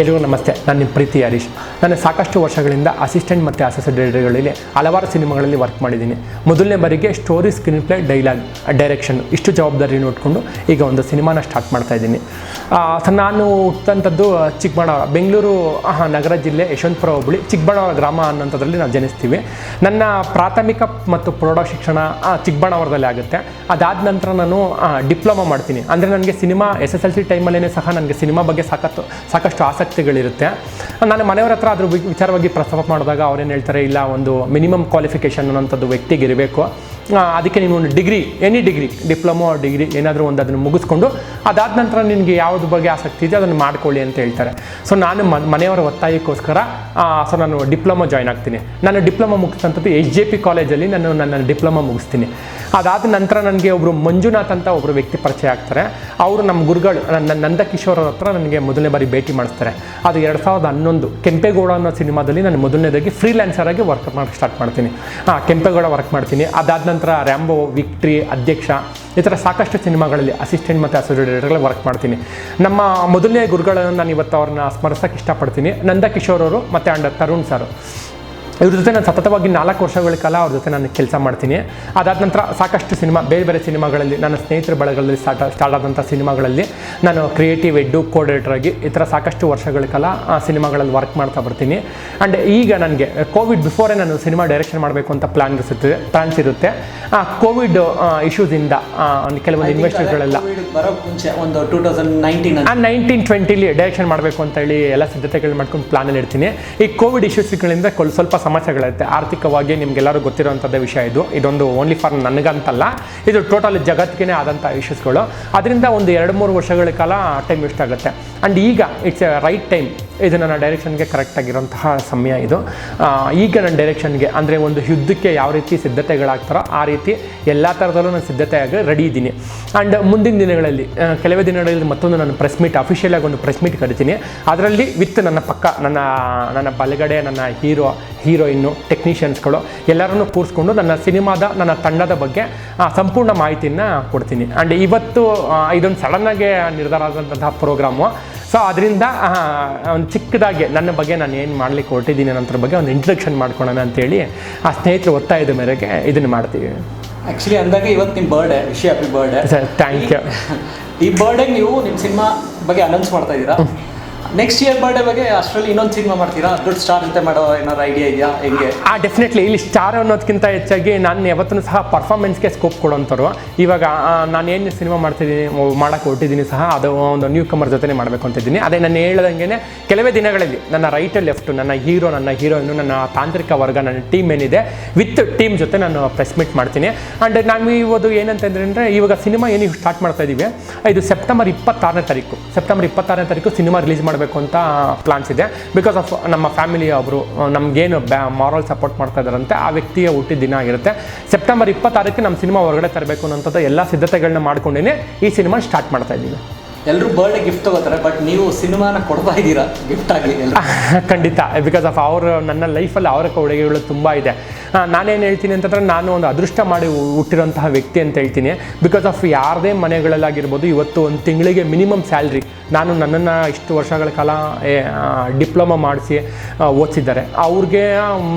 ಎಲ್ರಿಗೂ ನಮಸ್ತೆ. ನಾನು ನಿಮ್ಮ ಪ್ರೀತಿ ಹರೀಶ್. ನಾನು ಸಾಕಷ್ಟು ವರ್ಷಗಳಿಂದ ಅಸಿಸ್ಟೆಂಟ್ ಮತ್ತು ಅಸೋಸಿಯೇಟ್ಗಳಲ್ಲಿ ಹಲವಾರು ಸಿನಿಮಾಗಳಲ್ಲಿ ವರ್ಕ್ ಮಾಡಿದ್ದೀನಿ. ಮೊದಲನೇ ಬಾರಿಗೆ story screenplay dialogue direction ಇಷ್ಟು ಜವಾಬ್ದಾರಿ ನೋಡಿಕೊಂಡು ಈಗ ಒಂದು ಸಿನಿಮಾನ ಸ್ಟಾರ್ಟ್ ಮಾಡ್ತಾ ಇದ್ದೀನಿ. ನಾನು ಹುಟ್ಟಂಥದ್ದು ಚಿಕ್ಕಬಳ್ಳಾವರ ಬೆಂಗಳೂರು ನಗರ ಜಿಲ್ಲೆ ಯಶವಂತಪುರ ಹೋಬಳಿ ಚಿಕ್ಕಬಳ್ಳಾವರ ಗ್ರಾಮ ಅನ್ನೋಂಥದ್ರಲ್ಲಿ ನಾವು ಜನಿಸ್ತೀವಿ. ನನ್ನ ಪ್ರಾಥಮಿಕ ಮತ್ತು ಪ್ರೌಢ ಶಿಕ್ಷಣ ಚಿಕ್ಕಬಳ್ಳಾವರದಲ್ಲಿ ಆಗುತ್ತೆ. ಅದಾದ ನಂತರ ನಾನು ಡಿಪ್ಲೊಮಾ ಮಾಡ್ತೀನಿ. ಅಂದರೆ ನನಗೆ cinema S S L C ಟೈಮಲ್ಲೇ ಸಹ ನನಗೆ ಸಿನಿಮಾ ಬಗ್ಗೆ ಸಾಕಷ್ಟು ಸಾಕಷ್ಟು ಆಸಕ್ತಿಗಳಿರುತ್ತೆ ನಾನು ಮನೆಯವ್ರ ಹತ್ರ ಅದ್ರ ವಿಚಾರವಾಗಿ ಪ್ರಸ್ತಾಪ ಮಾಡಿದಾಗ ಅವ್ರೇನು ಹೇಳ್ತಾರೆ, ಇಲ್ಲ, ಒಂದು ಮಿನಿಮಮ್ ಕ್ವಾಲಿಫಿಕೇಷನ್ ಅನ್ನೋಂಥದ್ದು ವ್ಯಕ್ತಿಗೆ ಇರಬೇಕು. ಅದಕ್ಕೆ ನೀನು ಒಂದು degree any degree, diploma degree ಏನಾದರೂ ಒಂದು ಅದನ್ನು ಮುಗಿಸ್ಕೊಂಡು ಅದಾದ ನಂತರ ನಿನಗೆ ಯಾವ್ದು ಬಗ್ಗೆ ಆಸಕ್ತಿ ಇದೆ ಅದನ್ನು ಮಾಡ್ಕೊಳ್ಳಿ ಅಂತ ಹೇಳ್ತಾರೆ. ಸೊ ನಾನು ಮನೆಯವರ ಒತ್ತಾಯಕ್ಕೋಸ್ಕರ ಸೊ ನಾನು ಡಿಪ್ಲೊಮೊ ಜಾಯ್ನ್ ಆಗ್ತೀನಿ. ನಾನು ಡಿಪ್ಲೊಮೊ ಮುಗಿಸಿದಂಥದ್ದು ಎಚ್ ಜೆ ಪಿ ಕಾಲೇಜಲ್ಲಿ ನಾನು ನನ್ನ ಡಿಪ್ಲೊಮೊ ಮುಗಿಸ್ತೀನಿ. ಅದಾದ ನಂತರ ನನಗೆ ಒಬ್ಬರು ಮಂಜುನಾಥ್ ಅಂತ ಒಬ್ಬರು ವ್ಯಕ್ತಿ ಪರಿಚಯ ಆಗ್ತಾರೆ. ಅವರು ನಮ್ಮ ಗುರುಗಳು ನನ್ನ ನಂದ ಕಿಶೋರ್ ಅವ್ರ ಹತ್ರ ನನಗೆ ಮೊದಲನೇ ಬಾರಿ ಭೇಟಿ ಮಾಡಿಸ್ತಾರೆ. ಅದು ಎರಡು ಸಾವಿರದ ಹನ್ನೊಂದು ಕೆಂಪೇಗೌಡ ಅನ್ನೋ ಸಿನಿಮಾದಲ್ಲಿ ನಾನು ಮೊದಲನೇದಾಗಿ ಫ್ರೀಲ್ಯಾನ್ಸರ್ ಆಗಿ ವರ್ಕ್ ಮಾಡಿ ಸ್ಟಾರ್ಟ್ ಮಾಡ್ತೀನಿ. ಹಾಂ ಕೆಂಪೇಗೌಡ ವರ್ಕ್ ಮಾಡ್ತೀನಿ. ಅದಾದ ನಂತರ ರ್ಯಾಂಬೋ, ವಿಕ್ಟ್ರಿ, ಅಧ್ಯಕ್ಷ, ಈ ಥರ ಸಾಕಷ್ಟು ಸಿನಿಮಾಗಳಲ್ಲಿ ಅಸಿಸ್ಟೆಂಟ್ ಮತ್ತು ಅಸೋಸಿಯೇಟ್ ಅಸೋಸಿಯೇಟ್ಗಳಲ್ಲಿ ವರ್ಕ್ ಮಾಡ್ತೀನಿ. ನಮ್ಮ ಮೊದಲನೇ ಗುರುಗಳನ್ನು ನಾನು ಇವತ್ತು ಅವ್ರನ್ನ ಸ್ಮರಿಸೋಕ್ಕೆ ಇಷ್ಟಪಡ್ತೀನಿ. ನಂದಕಿಶೋರ್ ಅವರು ಮತ್ತು ಅಂಡ್ ತರುಣ್ ಸರ್ ಇವ್ರ ಜೊತೆ ನಾನು ಸತತವಾಗಿ ನಾಲ್ಕು ವರ್ಷಗಳ ಕಾಲ ಅವ್ರ ಜೊತೆ ನಾನು ಕೆಲಸ ಮಾಡ್ತೀನಿ. ಅದಾದ ನಂತರ ಸಾಕಷ್ಟು ಸಿನಿಮಾ ಬೇರೆ ಬೇರೆ ಸಿನಿಮಾಗಳಲ್ಲಿ ನನ್ನ ಸ್ನೇಹಿತರ ಬಳಗದಲ್ಲಿ ಸ್ಟಾರ್ಟ್ ಸ್ಟಾರ್ಟ್ ಆದಂಥ ಸಿನಿಮಾಗಳಲ್ಲಿ ನಾನು ಕ್ರಿಯೇಟಿವ್ ಎಡ್ಡು ಕೋಡೇಟರ್ ಆಗಿ ಈ ಥರ ಸಾಕಷ್ಟು ವರ್ಷಗಳ ಕಾಲ ಆ ಸಿನಿಮಾಗಳಲ್ಲಿ ವರ್ಕ್ ಮಾಡ್ತಾ ಬರ್ತೀನಿ. ಆ್ಯಂಡ್ ಈಗ ನನಗೆ ಕೋವಿಡ್ ಬಿಫೋರೇ ನಾನು ಸಿನಿಮಾ ಡೈರೆಕ್ಷನ್ ಮಾಡಬೇಕು ಅಂತ ಪ್ಲಾನ್ ಇರುತ್ತೆ ಪ್ಲಾನ್ಸ್ ಇರುತ್ತೆ. ಆ ಕೋವಿಡ್ ಇಶ್ಯೂಸಿಂದ ಕೆಲವೊಂದು ಇನ್ವೆಸ್ಟರ್ಗಳೆಲ್ಲ ಒಂದು ಟೂ ತೌಸಂಡ್ ನೈನ್ಟೀನ್ ನೈನ್ಟೀನ್ ಟ್ವೆಂಟಿಲಿ ಡೈರೆಕ್ಷನ್ ಮಾಡಬೇಕು ಅಂತ ಹೇಳಿ ಎಲ್ಲ ಸಿದ್ಧತೆಗಳು ಮಾಡ್ಕೊಂಡು ಪ್ಲಾನಲ್ಲಿ ಇರ್ತೀನಿ ಈ ಕೋವಿಡ್ ಇಶ್ಯೂಸ್ಗಳಿಂದ ಸ್ವಲ್ಪ ಸಮಸ್ಯೆಗಳಿರುತ್ತೆ ಆರ್ಥಿಕವಾಗಿ ನಿಮ್ಗೆಲ್ಲರೂ ಗೊತ್ತಿರೋವಂಥದ್ದು ವಿಷಯ ಇದು. ಇದೊಂದು ಓನ್ಲಿ ಫಾರ್ ನನಗಂತಲ್ಲ. ಇದು ಟೋಟಲ್ ಜಗತ್ತಿಗೆ ಆದಂಥ ಇಶ್ಯೂಸ್ಗಳು ಅದರಿಂದ ಒಂದು ಎರಡು ಮೂರು ವರ್ಷಗಳ ಕಾಲ ಟೈಮ್ ವೇಸ್ಟ್ ಆಗುತ್ತೆ. ಆ್ಯಂಡ್ ಈಗ ಇಟ್ಸ್ ಎ ರೈಟ್ ಟೈಮ್ ಇದು ನನ್ನ ಡೈರೆಕ್ಷನ್ಗೆ ಕರೆಕ್ಟಾಗಿರೋಂತಹ ಸಮಯ ಇದು. ಈಗ ನನ್ನ ಡೈರೆಕ್ಷನ್ಗೆ ಅಂದರೆ ಒಂದು ಯುದ್ಧಕ್ಕೆ ಯಾವ ರೀತಿ ಸಿದ್ಧತೆಗಳಾಗ್ತಾರೋ ಆ ರೀತಿ ಎಲ್ಲ ಥರದಲ್ಲೂ ನಾನು ಸಿದ್ಧತೆಯಾಗಿ ರೆಡಿ ಇದ್ದೀನಿ. ಆ್ಯಂಡ್ ಮುಂದಿನ ದಿನಗಳಲ್ಲಿ ಕೆಲವೇ ದಿನಗಳಲ್ಲಿ ಮತ್ತೊಂದು ನಾನು ಪ್ರೆಸ್ ಮೀಟ್ ಅಫಿಷಿಯಲಾಗಿ ಒಂದು ಪ್ರೆಸ್ ಮೀಟ್ ಕರಿತೀನಿ. ಅದರಲ್ಲಿ ವಿತ್ ನನ್ನ ಪಕ್ಕ, ನನ್ನ ನನ್ನ ಬಲಗಡೆ, ನನ್ನ ಹೀರೋ ಹೀರೋಯಿನ್ನು ಟೆಕ್ನಿಷಿಯನ್ಸ್ಗಳು ಎಲ್ಲರನ್ನೂ ಕೂರಿಸ್ಕೊಂಡು ನನ್ನ ಸಿನಿಮಾದ, ನನ್ನ ತಂಡದ ಬಗ್ಗೆ ಸಂಪೂರ್ಣ ಮಾಹಿತಿಯನ್ನು ಕೊಡ್ತೀನಿ. ಆ್ಯಂಡ್ ಇವತ್ತು ಇದೊಂದು ಸಡನ್ನಾಗಿ ನಿರ್ಧಾರ ಆದಂತಹ ಪ್ರೋಗ್ರಾಮು ಸೊ ಅದರಿಂದ ಒಂದು ಚಿಕ್ಕದಾಗಿ ನನ್ನ ಬಗ್ಗೆ ನಾನು ಏನು ಮಾಡಲಿಕ್ಕೆ ಹೊರಟಿದ್ದೀನಿ ಅನ್ನೋದ್ರ ಬಗ್ಗೆ ಒಂದು ಇಂಟ್ರಡಕ್ಷನ್ ಮಾಡ್ಕೊಳ್ಳೋಣ ಅಂತೇಳಿ ಆ ಸ್ನೇಹಿತರು ಒತ್ತಾಯದ ಮೇರೆಗೆ ಇದನ್ನು ಮಾಡ್ತೀವಿ. ಆ್ಯಕ್ಚುಲಿ ಅಂದಾಗ ಇವತ್ತು ನಿಮ್ಮ birthday wish happy birthday sir thank you ಈ ಬರ್ಡೇಗೆ ನೀವು ನಿಮ್ಮ ಸಿನಿಮಾ ಬಗ್ಗೆ ಅನೌನ್ಸ್ ಮಾಡ್ತಾ ಇದ್ದೀರಾ? ನೆಕ್ಸ್ಟ್ ಇಯರ್ ಬರ್ಡೇ ಬಗ್ಗೆ ಅಷ್ಟರಲ್ಲಿ ಇನ್ನೊಂದು ಸಿನಿಮಾ ಮಾಡ್ತೀರಾ? ದೊಡ್ಡ ಸ್ಟಾರ್ ಅಂತ ಮಾಡೋ ಏನಾದ್ರು ಐಡಿಯಾ ಇದೆಯಾ? ಹೆಂಗೆ? ಆ ಡೆಫಿನೆಟ್ಲಿ ಇಲ್ಲಿ ಸ್ಟಾರ್ ಅನ್ನೋದಕ್ಕಿಂತ ಹೆಚ್ಚಾಗಿ ನಾನು ಯಾವತ್ತೂ ಸಹ ಪರ್ಫಾರ್ಮೆನ್ಸ್ಗೆ ಸ್ಕೋಪ್ ಕೊಡೋಂಥವ್ರು. ಇವಾಗ ನಾನು ಏನು ಸಿನಿಮಾ ಮಾಡ್ತಿದ್ದೀನಿ ಮಾಡೋಕ್ಕೆ ಹೊಟ್ಟಿದ್ದೀನಿ ಸಹ, ಅದು ಒಂದು ನ್ಯೂ ಕಮರ್ ಜೊತೆ ಮಾಡಬೇಕು ಅಂತಿದ್ದೀನಿ ಅದೇ ನಾನು ಹೇಳ್ದಂಗೆ ಕೆಲವೇ ದಿನಗಳಲ್ಲಿ ನನ್ನ ರೈಟ್ ಲೆಫ್ಟ್ ನನ್ನ ಹೀರೋ ನನ್ನ ಹೀರೋಯಿನು ನನ್ನ ತಾಂತ್ರಿಕ ವರ್ಗ, ನನ್ನ ಟೀಮ್ ಏನಿದೆ ವಿತ್ ಟೀಮ್ ಜೊತೆ ನಾನು ಪ್ರೆಸ್ ಮೀಟ್ ಮಾಡ್ತೀನಿ. ಆ್ಯಂಡ್ ನಾವು ಇವತ್ತು ಏನಂತಂದ್ರೆ ಇವಾಗ ಸಿನಿಮಾ ಏನು ಸ್ಟಾರ್ಟ್ ಮಾಡ್ತಾ ಇದ್ದೀವಿ ಇದು ಸೆಪ್ಟೆಂಬರ್ ಇಪ್ಪತ್ತಾರನೇ ತಾರೀಕು. ಸೆಪ್ಟೆಂಬರ್ ಇಪ್ಪತ್ತಾರನೇ ತಾರೀಕು ಸಿನಿಮಾ ರಿಲೀಸ್ ಮಾಡಬೇಕು ಅಂತ ಪ್ಲಾನ್ಸ್ ಇದೆ. ಬಿಕಾಸ್ ಆಫ್ ನಮ್ಮ ಫ್ಯಾಮಿಲಿ ಅವರು ನಮಗೇನು ಬ್ಯಾ ಮಾರಲ್ ಸಪೋರ್ಟ್ ಮಾಡ್ತಾ ಇದ್ದಾರಂತೆ ಆ ವ್ಯಕ್ತಿಯ ಹುಟ್ಟಿದ ದಿನ ಆಗಿರುತ್ತೆ. ಸೆಪ್ಟೆಂಬರ್ ಇಪ್ಪತ್ತಾರಕ್ಕೆ ನಮ್ಮ ಸಿನಿಮಾ ಹೊರಗಡೆ ತರಬೇಕು ಅನ್ನೋಂಥದ್ದು ಎಲ್ಲ ಸಿದ್ಧತೆಗಳನ್ನ ಮಾಡ್ಕೊಂಡೇನೆ ಈ ಸಿನಿಮಾ ಸ್ಟಾರ್ಟ್ ಮಾಡ್ತಾ ಇದ್ದೀನಿ ಎಲ್ಲರೂ ಬರ್ಡೇ ಗಿಫ್ಟ್ ತಗೋತಾರೆ ಬಟ್ ನೀವು ಸಿನಿಮಾನ ಕೊಡ್ತಾ ಇದ್ದೀರಾ? ಗಿಫ್ಟ್ ಆಗಿ ಎಲ್ರು. ಖಂಡಿತ ಬಿಕಾಸ್ ಆಫ್ ಅವರು ನನ್ನ ಲೈಫಲ್ಲಿ ಅವರ ಕೊಡುಗೆಗಳು ತುಂಬ ಇದೆ. ನಾನೇನು ಹೇಳ್ತೀನಿ ಅಂತಂದರೆ ನಾನು ಒಂದು ಅದೃಷ್ಟ ಮಾಡಿ ಹುಟ್ಟಿರೋಂತಹ ವ್ಯಕ್ತಿ ಅಂತ ಹೇಳ್ತೀನಿ. ಬಿಕಾಸ್ ಆಫ್ ಯಾರದೇ ಮನೆಗಳಲ್ಲಾಗಿರ್ಬೋದು ಇವತ್ತು ಒಂದು ತಿಂಗಳಿಗೆ ಮಿನಿಮಮ್ ಸ್ಯಾಲ್ರಿ ನಾನು ನನ್ನನ್ನು ಇಷ್ಟು ವರ್ಷಗಳ ಕಾಲ ಡಿಪ್ಲೊಮಾ ಮಾಡಿಸಿ ಓದಿಸಿದ್ದಾರೆ. ಅವ್ರಿಗೆ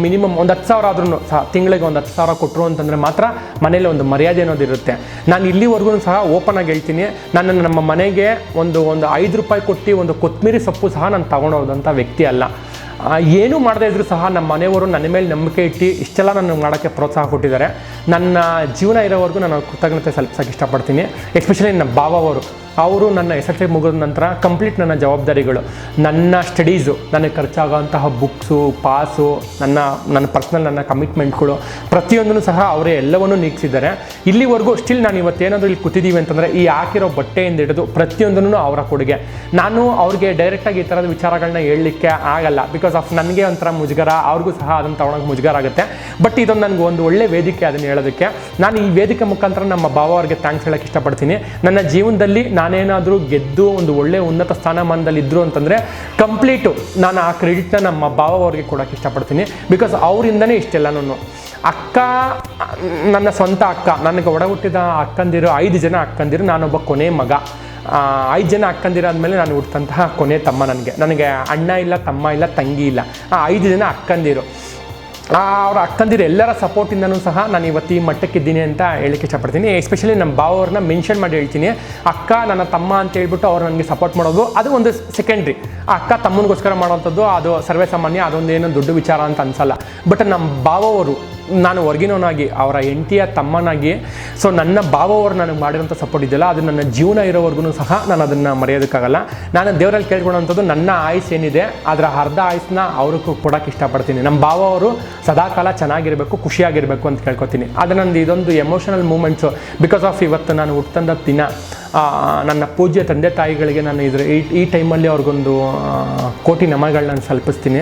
ಮಿನಿಮಮ್ ಒಂದು ಹತ್ತು ಸಾವಿರ ಆದ್ರೂ ಸಹ, ತಿಂಗಳಿಗೆ ಒಂದು ಹತ್ತು ಸಾವಿರ ಕೊಟ್ಟರು ಅಂತಂದರೆ ಮಾತ್ರ ಮನೇಲಿ ಒಂದು ಮರ್ಯಾದೆ ಅನ್ನೋದು ಇರುತ್ತೆ. ನಾನು ಇಲ್ಲಿವರೆಗೂ ಸಹ ಓಪನ್ ಆಗಿ ಹೇಳ್ತೀನಿ, ನನ್ನನ್ನು ನಮ್ಮ ಮನೆಗೆ ಒಂದು ಒಂದು ಐದು ರೂಪಾಯಿ ಕೊಟ್ಟು ಒಂದು ಕೊತ್ತಂಬರಿ ಸೊಪ್ಪು ಸಹ ನಾನು ತಗೊಂಡೋದಂಥ ವ್ಯಕ್ತಿ ಅಲ್ಲ. ಏನೂ ಮಾಡದೇ ಇದ್ರೂ ಸಹ ನಮ್ಮ ಮನೆಯವರು ನನ್ನ ಮೇಲೆ ನಂಬಿಕೆ ಇಟ್ಟು ಇಷ್ಟೆಲ್ಲ ನಾನು ಮಾಡೋಕ್ಕೆ ಪ್ರೋತ್ಸಾಹ ಕೊಟ್ಟಿದ್ದಾರೆ. ನನ್ನ ಜೀವನ ಇರೋವರೆಗೂ ನಾನು ಕೃತಜ್ಞತೆ ಸಲ್ಲಿಸೋಕ್ಕೆ ಇಷ್ಟಪಡ್ತೀನಿ, ಎಸ್ಪೆಷಲಿ ನನ್ನ ಬಾಬಾವರು ಅವರು ನನ್ನ ಎಸ್ ಎಲ್ ಮುಗಿದ ನಂತರ ಕಂಪ್ಲೀಟ್ ನನ್ನ ಜವಾಬ್ದಾರಿಗಳು. ನನ್ನ ಸ್ಟಡೀಸು ನನಗೆ ಖರ್ಚಾಗೋಂತಹ ಬುಕ್ಸು ಪಾಸು ನನ್ನ ನನ್ನ ಪರ್ಸ್ನಲ್ ನನ್ನ ಕಮಿಟ್ಮೆಂಟ್ಗಳು ಪ್ರತಿಯೊಂದನ್ನು ಸಹ ಅವರೇ ಎಲ್ಲವನ್ನೂ ನೀಗಿಸಿದ್ದಾರೆ. ಇಲ್ಲಿವರೆಗೂ ಸ್ಟಿಲ್ ನಾನು ಇವತ್ತೇನಾದರೂ ಇಲ್ಲಿ ಕೂತಿದ್ದೀವಿ ಅಂತಂದರೆ ಈ ಹಾಕಿರೋ ಬಟ್ಟೆಯಿಂದ ಹಿಡಿದು ಪ್ರತಿಯೊಂದನ್ನು ಅವರ ಕೊಡುಗೆ. ನಾನು ಅವ್ರಿಗೆ ಡೈರೆಕ್ಟಾಗಿ ಈ ಥರದ ವಿಚಾರಗಳನ್ನ ಹೇಳಲಿಕ್ಕೆ ಆಗಲ್ಲ ಬಿಕಾಸ್ ಆಫ್ ನನಗೆ ಒಂಥರ ಮುಜುಗರ, ಅವ್ರಿಗೂ ಸಹ ಅದನ್ನು ತೊಗೊಳಕ್ಕೆ ಮುಜುಗರ ಆಗುತ್ತೆ. ಬಟ್ ಇದೊಂದು ನನಗೆ ಒಂದು ಒಳ್ಳೆ ವೇದಿಕೆ ಅದನ್ನು ಹೇಳೋದಕ್ಕೆ. ನಾನು ಈ ವೇದಿಕೆ ಮುಖಾಂತರ ನಮ್ಮ ಭಾವ ಅವ್ರಿಗೆ ಥ್ಯಾಂಕ್ಸ್ ಹೇಳೋಕ್ಕೆ ಇಷ್ಟಪಡ್ತೀನಿ. ನನ್ನ ಜೀವನದಲ್ಲಿ ನಾನೇನಾದರೂ ಗೆದ್ದು ಒಂದು ಒಳ್ಳೆ ಉನ್ನತ ಸ್ಥಾನಮಾನದಲ್ಲಿ ಇದ್ದರು ಅಂತಂದರೆ ಕಂಪ್ಲೀಟು ನಾನು ಆ ಕ್ರೆಡಿಟ್ನ ನಮ್ಮ ಭಾವ ಅವ್ರಿಗೆ ಕೊಡೋಕ್ಕೆ ಇಷ್ಟಪಡ್ತೀನಿ. ಬಿಕಾಸ್ ಅವರಿಂದನೇ ಇಷ್ಟೆಲ್ಲ ನಾನು ಅಕ್ಕ, ನನ್ನ ಸ್ವಂತ ಅಕ್ಕ, ನನಗೆ ಒಡ ಹುಟ್ಟಿದ ಅಕ್ಕಂದಿರು, ಐದು ಜನ ಅಕ್ಕಂದಿರು, ನಾನೊಬ್ಬ ಕೊನೆ ಮಗ. ಐದು ಜನ ಅಕ್ಕಂದಿರಾದ್ಮೇಲೆ ನಾನು ಹುಟ್ಟಿದಂತಹ ಕೊನೆ ತಮ್ಮ ನನಗೆ. ನನಗೆ ಅಣ್ಣ ಇಲ್ಲ, ತಮ್ಮ ಇಲ್ಲ, ತಂಗಿ ಇಲ್ಲ. ಆ, ಐದು ಜನ ಅಕ್ಕಂದಿರು. ಅವ್ರ ಅಕ್ಕಂದಿರು ಎಲ್ಲರ ಸಪೋರ್ಟಿಂದನೂ ಸಹ ನಾನು ಇವತ್ತು ಈ ಮಟ್ಟಕ್ಕಿದ್ದೀನಿ ಅಂತ ಹೇಳಕ್ಕೆ ಇಷ್ಟಪಡ್ತೀನಿ. ಎಸ್ಪೆಷಲಿ ನಮ್ಮ ಬಾವವ್ರನ್ನ ಮೆನ್ಷನ್ ಮಾಡಿ ಹೇಳ್ತೀನಿ. ಅಕ್ಕ, ನನ್ನ ತಮ್ಮ ಅಂತ ಹೇಳ್ಬಿಟ್ಟು ಅವ್ರು ನನಗೆ ಸಪೋರ್ಟ್ ಮಾಡೋದು, ಅದು ಒಂದು ಸೆಕೆಂಡ್ರಿ ಅಕ್ಕ ತಮ್ಮನಿಗೋಸ್ಕರ ಮಾಡೋವಂಥದ್ದು, ಅದು ಸರ್ವೇ ಸಾಮಾನ್ಯ ಅದೊಂದು ಏನೋ ದೊಡ್ಡ ವಿಚಾರ ಅಂತ ಅನ್ಸಲ್ಲ. ಬಟ್ ನಮ್ಮ ಬಾವವರು ನಾನು ಹೊರಗಿನವನಾಗಿ, ಅವರ ಹೆಂಡತಿಯ ತಮ್ಮನಾಗಿ ಸೊ ನನ್ನ ಭಾವವರು ನನಗೆ ಮಾಡಿರೋಂಥ ಸಪೋರ್ಟ್ ಇದೆಯಲ್ಲ, ಅದು ನನ್ನ ಜೀವನ ಇರೋವರೆಗೂ ಸಹ ನಾನು ಅದನ್ನು ಮರೆಯೋದಕ್ಕಾಗಲ್ಲ. ನಾನು ದೇವರಲ್ಲಿ ಕೇಳ್ಕೊಳ್ಳೋವಂಥದ್ದು ನನ್ನ ಆಯುಸ್ ಏನಿದೆ, ಅದರ ಅರ್ಧ ಆಯುಸ್ನ ಅವ್ರಿಗೂ ಕೊಡೋಕೆ ಇಷ್ಟಪಡ್ತೀನಿ. ನಮ್ಮ ಬಾವವರು ಸದಾಕಾಲ ಚೆನ್ನಾಗಿರಬೇಕು, ಖುಷಿಯಾಗಿರಬೇಕು ಅಂತ ಕೇಳ್ಕೊತೀನಿ. ಅದು ನಂದು ಇದೊಂದು ಎಮೋಷನಲ್ ಮೂಮೆಂಟ್ಸು ಬಿಕಾಸ್ ಆಫ್ ಇವತ್ತು ನಾನು ಹುಟ್ಟಂದ ದಿನ ನನ್ನ ಪೂಜ್ಯ ತಂದೆ ತಾಯಿಗಳಿಗೆ ನಾನು ಇದ್ರ ಈ ಈ ಟೈಮಲ್ಲಿ ಅವ್ರಿಗೊಂದು ಕೋಟಿ ನಮಗಳನ್ನ ಸಲ್ಪಿಸ್ತೀನಿ.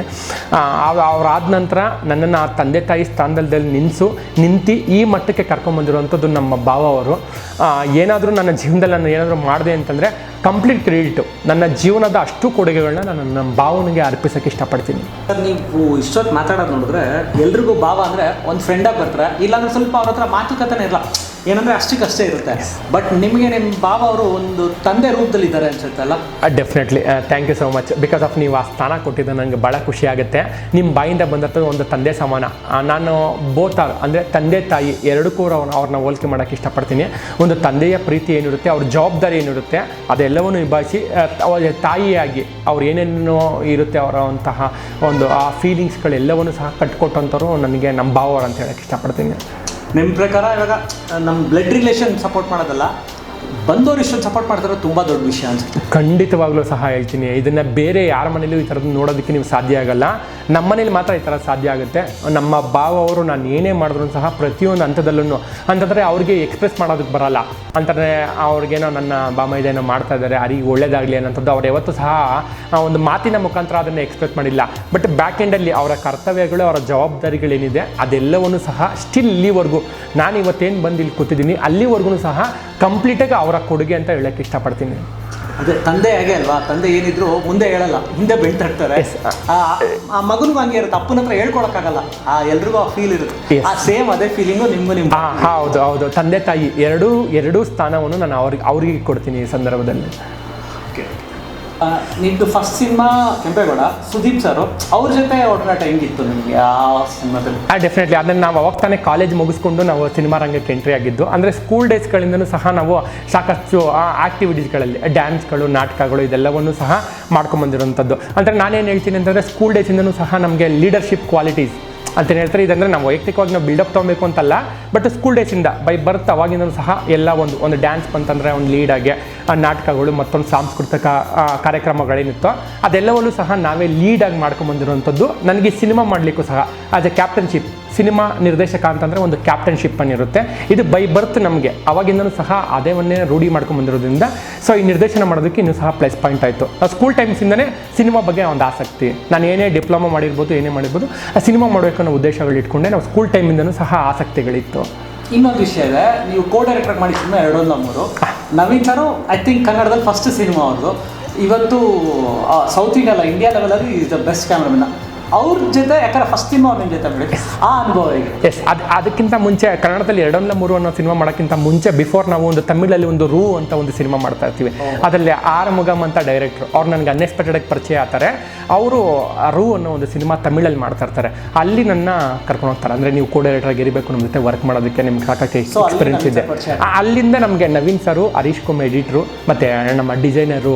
ಅವ್ರಾದ ನಂತರ ನನ್ನನ್ನು ಆ ತಂದೆ ತಾಯಿ ಸ್ಥಾನದಲ್ಲಿ ನಿಲ್ಲಿಸು ನಿಂತು ಈ ಮಟ್ಟಕ್ಕೆ ಕರ್ಕೊಂಬಂದಿರುವಂಥದ್ದು ನಮ್ಮ ಭಾವ ಅವರು. ಏನಾದರೂ ನನ್ನ ಜೀವನದಲ್ಲಿ ನಾನು ಏನಾದರೂ ಮಾಡಿದೆ ಅಂತಂದರೆ ಕಂಪ್ಲೀಟ್ ಕ್ರೆಡಿಟು ನನ್ನ ಜೀವನದ ಅಷ್ಟು ಕೊಡುಗೆಗಳನ್ನ ನಾನು ನನ್ನ ಭಾವನಿಗೆ ಅರ್ಪಿಸೋಕೆ ಇಷ್ಟಪಡ್ತೀನಿ. ಸರ್ ನೀವು ಇಷ್ಟೊತ್ತು ಮಾತಾಡೋದು ನೋಡಿದ್ರೆ ಎಲ್ರಿಗೂ ಭಾವ ಅಂದರೆ ಒಂದು ಫ್ರೆಂಡಾಗಿ ಬರ್ತಾರೆ. ಇಲ್ಲಾಂದ್ರೆ ಸ್ವಲ್ಪ ಅವ್ರ ಹತ್ರ ಮಾತುಕತೆನೇ ಇರಲ್ಲ. ಏನಂದರೆ ಅಷ್ಟಕ್ಕಷ್ಟೇ ಇರುತ್ತೆ. ಬಟ್ ನಿಮಗೆ ನಿಮ್ಮ ಭಾವ ಅವರು ಒಂದು ತಂದೆ ರೂಪದಲ್ಲಿ ಇದ್ದಾರೆ ಅನ್ಸುತ್ತಲ್ಲ definitely thank you so much because of ನೀವು ಆ ಸ್ಥಾನ ಕೊಟ್ಟಿದ್ದು ನನಗೆ ಭಾಳ ಖುಷಿ ಆಗುತ್ತೆ. ನಿಮ್ಮ ಬಾಯಿಂದ ಬಂದಂಥದ್ದು ಒಂದು ತಂದೆ ಸಮಾನ. ನಾನು ಬೋತ್ ಅಂದರೆ ತಂದೆ ತಾಯಿ ಎರಡಕ್ಕೂ ಅವ್ರನ್ನ ಅವ್ರನ್ನ ಹೋಲಿಕೆ ಮಾಡೋಕ್ಕೆ ಇಷ್ಟಪಡ್ತೀನಿ. ಒಂದು ತಂದೆಯ ಪ್ರೀತಿ ಏನಿರುತ್ತೆ ಅವ್ರ ಜವಾಬ್ದಾರಿ ಏನಿರುತ್ತೆ ಅದೆಲ್ಲವನ್ನು ನಿಭಾಯಿಸಿ ಅವರ ತಾಯಿಯಾಗಿ ಅವ್ರು ಏನೇನು ಇರುತ್ತೆ ಅವರ ಅಂತಹ ಒಂದು ಆ ಫೀಲಿಂಗ್ಸ್ಗಳೆಲ್ಲವನ್ನು ಸಹ ಕಟ್ಕೊಟ್ಟಂಥವ್ರು ನನಗೆ ನಮ್ಮ ಭಾವವ್ರು ಅಂತ ಹೇಳಕ್ಕೆ ಇಷ್ಟಪಡ್ತೀನಿ. ನಿಮ್ಮ ಪ್ರಕಾರ ಇವಾಗ ನಮ್ಮ ಬ್ಲಡ್ ರಿಲೇಷನ್ ಸಪೋರ್ಟ್ ಮಾಡೋದಲ್ಲ ಬಂದವರು ಇಷ್ಟೊಂದು ಸಪೋರ್ಟ್ ಮಾಡ್ತಾರೆ ತುಂಬ ದೊಡ್ಡ ವಿಷಯ ಅನ್ಸುತ್ತೆ. ಖಂಡಿತವಾಗ್ಲೂ ಸಹ ಹೇಳ್ತೀನಿ. ಇದನ್ನು ಬೇರೆ ಯಾರ ಮನೇಲೂ ಈ ಥರದ್ದು ನೋಡೋದಕ್ಕೆ ನೀವು ಸಾಧ್ಯ ಆಗಲ್ಲ. ನಮ್ಮ ಮನೇಲಿ ಮಾತ್ರ ಈ ಥರ ಸಾಧ್ಯ ಆಗುತ್ತೆ. ನಮ್ಮ ಭಾವ ಅವರು ನಾನು ಏನೇ ಮಾಡಿದ್ರು ಸಹ ಪ್ರತಿಯೊಂದು ಹಂತದಲ್ಲೂ ಅಂತಂದರೆ ಅವ್ರಿಗೆ ಎಕ್ಸ್ಪ್ರೆಸ್ ಮಾಡೋದಕ್ಕೆ ಬರಲ್ಲ. ಅಂತಂದರೆ ಅವ್ರಿಗೇನೋ ನನ್ನ ಬಾಮ ಇದೇನೋ ಮಾಡ್ತಾ ಇದ್ದಾರೆ ಅರಿಗೆ ಒಳ್ಳೇದಾಗಲಿ ಅನ್ನೋಂಥದ್ದು ಅವ್ರು ಯಾವತ್ತೂ ಸಹ ಒಂದು ಮಾತಿನ ಮುಖಾಂತರ ಅದನ್ನು ಎಕ್ಸ್ಪ್ರೆಸ್ ಮಾಡಿಲ್ಲ. ಬಟ್ ಬ್ಯಾಕ್ ಎಂಡಲ್ಲಿ ಅವರ ಕರ್ತವ್ಯಗಳು, ಅವರ ಜವಾಬ್ದಾರಿಗಳೇನಿದೆ, ಅದೆಲ್ಲವನ್ನು ಸಹ ಸ್ಟಿಲ್ ಇಲ್ಲಿವರೆಗೂ ನಾನು ಇವತ್ತೇನು ಬಂದು ಇಲ್ಲಿ ಕೂತಿದ್ದೀನಿ, ಅಲ್ಲಿವರೆಗೂ ಸಹ ಕಂಪ್ಲೀಟಾಗಿ ಅವರ ಕೊಡುಗೆ ಅಂತ ಹೇಳೋಕ್ಕೆ ಇಷ್ಟಪಡ್ತೀನಿ. ಅದೇ ತಂದೆ ಹಾಗೆ ಅಲ್ವಾ? ತಂದೆ ಏನಿದ್ರು ಮುಂದೆ ಹೇಳಲ್ಲ ಹಿಂದೆ Yes. ಆ ಮಗನಿಗೂ ಹಂಗೆ ಇರುತ್ತೆ ಅಪ್ಪನ ಹತ್ರ ಹೇಳ್ಕೊಳಕ್ಕಾಗಲ್ಲ. ಆ ಎಲ್ರಿಗೂ ಆ ಫೀಲ್ ಇರುತ್ತೆ. ಆ ಸೇಮ್ ಅದೇ ಫೀಲಿಂಗು ನಿಮ್ಗೂ ನಿಮ್ಮ ಹೌದು ಹೌದು. ತಂದೆ ತಾಯಿ ಎರಡೂ ಎರಡೂ ಸ್ಥಾನವನ್ನು ನಾನು ಅವ್ರಿಗೆ ಅವ್ರಿಗೆ ಕೊಡ್ತೀನಿ ಈ ಸಂದರ್ಭದಲ್ಲಿ. ನಿಮ್ದು first cinema Kempegowda, Sudeep sir, ಅವ್ರ ಜೊತೆ ಒಡನಾಟ ಹೆಂಗಿತ್ತು ನಿಮಗೆ ಆ ಸಿನಿಮಾದಲ್ಲಿ? ಡೆಫಿನೆಟ್ಲಿ ಅದನ್ನು ನಾವು ಅವಾಗ ತಾನೇ ಕಾಲೇಜ್ ಮುಗಿಸ್ಕೊಂಡು ನಾವು ಸಿನಿಮಾ ರಂಗಕ್ಕೆ ಎಂಟ್ರಿ ಆಗಿದ್ದು. ಅಂದರೆ ಸ್ಕೂಲ್ ಡೇಸ್ಗಳಿಂದನೂ ಸಹ ನಾವು ಸಾಕಷ್ಟು ಆ್ಯಕ್ಟಿವಿಟೀಸ್ಗಳಲ್ಲಿ ಡ್ಯಾನ್ಸ್ಗಳು ನಾಟಕಗಳು ಇದೆಲ್ಲವನ್ನು ಸಹ ಮಾಡ್ಕೊಂಬಂದಿರೋಂಥದ್ದು ಅಂದರೆ ನಾನೇನು ಹೇಳ್ತೀನಿ ಅಂತಂದರೆ ಸ್ಕೂಲ್ ಡೇಸಿಂದನೂ ಸಹ ನಮಗೆ ಲೀಡರ್ಶಿಪ್ ಕ್ವಾಲಿಟೀಸ್ ಅಂತ ಹೇಳ್ತಾರೆ. ಇದಂದರೆ ನಾವು ವೈಯಕ್ತಿಕವಾಗಿ ನಾವು ಬಿಲ್ಡಪ್ ತೊಗೊಬೇಕು ಅಂತಲ್ಲ ಬಟ್ ಸ್ಕೂಲ್ ಡೇಸಿಂದ ಬೈ ಬರ್ತ್ ಅವಾಗಿಂದ ಸಹ ಎಲ್ಲ ಒಂದು ಒಂದು ಡ್ಯಾನ್ಸ್ ಬಂತಂದ್ರೆ ಒಂದು ಲೀಡಾಗಿ ನಾಟಕಗಳು ಮತ್ತೊಂದು ಸಾಂಸ್ಕೃತಿಕ ಕಾರ್ಯಕ್ರಮಗಳೇನಿತ್ತು, ಅದೆಲ್ಲವಲ್ಲೂ ಸಹ ನಾವೇ ಲೀಡಾಗಿ ಮಾಡ್ಕೊಂಬಂದಿರುವಂಥದ್ದು ನನಗೆ ಸಿನಿಮಾ ಮಾಡಲಿಕ್ಕೂ ಸಹ ಆಸ್ ಎ ಕ್ಯಾಪ್ಟನ್ಶಿಪ್ ಸಿನಿಮಾ ನಿರ್ದೇಶಕ ಅಂತಂದರೆ ಒಂದು ಕ್ಯಾಪ್ಟನ್ಶಿಪ್ ಅನ್ನಿರುತ್ತೆ. ಇದು ಬೈ ಬರ್ತ್ ನಮಗೆ. ಅವಾಗಿಂದನೂ ಸಹ ಅದೇ ಅದೇವನ್ನೇ ರೂಢಿ ಮಾಡ್ಕೊಂಬಂದಿರೋದ್ರಿಂದ ಸೊ ಈ ನಿರ್ದೇಶನ ಮಾಡೋದಕ್ಕೆ ಇನ್ನೂ ಸಹ ಪ್ಲಸ್ ಪಾಯಿಂಟ್ ಆಯಿತು. ಸ್ಕೂಲ್ ಟೈಮ್ಸಿಂದನೇ ಸಿನಿಮಾ ಬಗ್ಗೆ ಒಂದು ಆಸಕ್ತಿ. ನಾನು ಏನೇ ಡಿಪ್ಲೊಮಾ ಮಾಡಿರ್ಬೋದು ಏನೇ ಮಾಡಿರ್ಬೋದು ಆ ಸಿನಿಮಾ ಮಾಡಬೇಕು ಅನ್ನೋ ಉದ್ದೇಶಗಳು ಇಟ್ಕೊಂಡೆ ನಾವು ಸ್ಕೂಲ್ ಟೈಮಿಂದನೂ ಸಹ ಆಸಕ್ತಿಗಳಿತ್ತು. ಇನ್ನೊಂದು ವಿಷಯ ಇದೆ ನೀವು ಕೋ ಡೈರೆಕ್ಟರ್ ಮಾಡಿ ಸಿನಿಮಾ ಎರಡೊಂದು ಮೂರು ನವೀನ್ ಸರ್ ಐ ಥಿಂಕ್ ಕನ್ನಡದಲ್ಲಿ ಫಸ್ಟ್ ಸಿನಿಮಾ ಅವ್ರದ್ದು. ಇವತ್ತು ಸೌತ್ ಇಂಡಿಯಾ ಅಲ್ಲ ಇಂಡಿಯಾ ಲೆವೆಲಲ್ಲಿ ಇಸ್ ದ ಬೆಸ್ಟ್ ಕ್ಯಾಮ್ರಾಮನ್ ಅವ್ರ ಜೊತೆ ಯಾಕಂದ್ರೆ ಫಸ್ಟ್ ಸಿನಿಮಾ ಅವ್ರು ನಿಮ್ಮ ಜೊತೆ ಬಿಡಿ ಆ ಅನುಭವ ಎಸ್ ಅದು ಅದಕ್ಕಿಂತ ಮುಂಚೆ ಕನ್ನಡದಲ್ಲಿ ಎರಡೊಂದಲ ಮೂರು ಅನ್ನೋ ಸಿನಿಮಾ ಮಾಡೋಕ್ಕಿಂತ ಮುಂಚೆ ಬಿಫೋರ್ ನಾವು ಒಂದು ತಮಿಳಲ್ಲಿ ಒಂದು ರೂ ಅಂತ ಒಂದು ಸಿನಿಮಾ ಮಾಡ್ತಾ ಇರ್ತೀವಿ. ಅದರಲ್ಲಿ ಆರ್ ಮುಗಮ್ ಅಂತ ಡೈರೆಕ್ಟ್ರು ಅವ್ರು ನನಗೆ ಅನ್ಎಕ್ಸ್ಪೆಕ್ಟೆಡ್ ಪರಿಚಯ ಆಗ್ತಾರೆ. ಅವರು ರೂ ಅನ್ನೋ ಒಂದು ಸಿನಿಮಾ ತಮಿಳಲ್ಲಿ ಮಾಡ್ತಾ ಇರ್ತಾರೆ. ಅಲ್ಲಿ ನನ್ನ ಕರ್ಕೊಂಡು ಹೋಗ್ತಾರೆ. ಅಂದರೆ ನೀವು ಕೋ ಡೈರೆಕ್ಟರ್ ಇರಬೇಕು ನಮ್ಮ ಜೊತೆ ವರ್ಕ್ ಮಾಡೋದಕ್ಕೆ ನಿಮ್ಗೆ ಸಾಕಷ್ಟು ಎಕ್ಸ್ಪೀರಿಯನ್ಸ್ ಇದೆ. ಅಲ್ಲಿಂದ ನಮಗೆ ನವೀನ್ ಸರು ಹರೀಶ್ ಕುಮಾರ್ ಎಡಿಟ್ರು ಮತ್ತು ನಮ್ಮ ಡಿಸೈನರು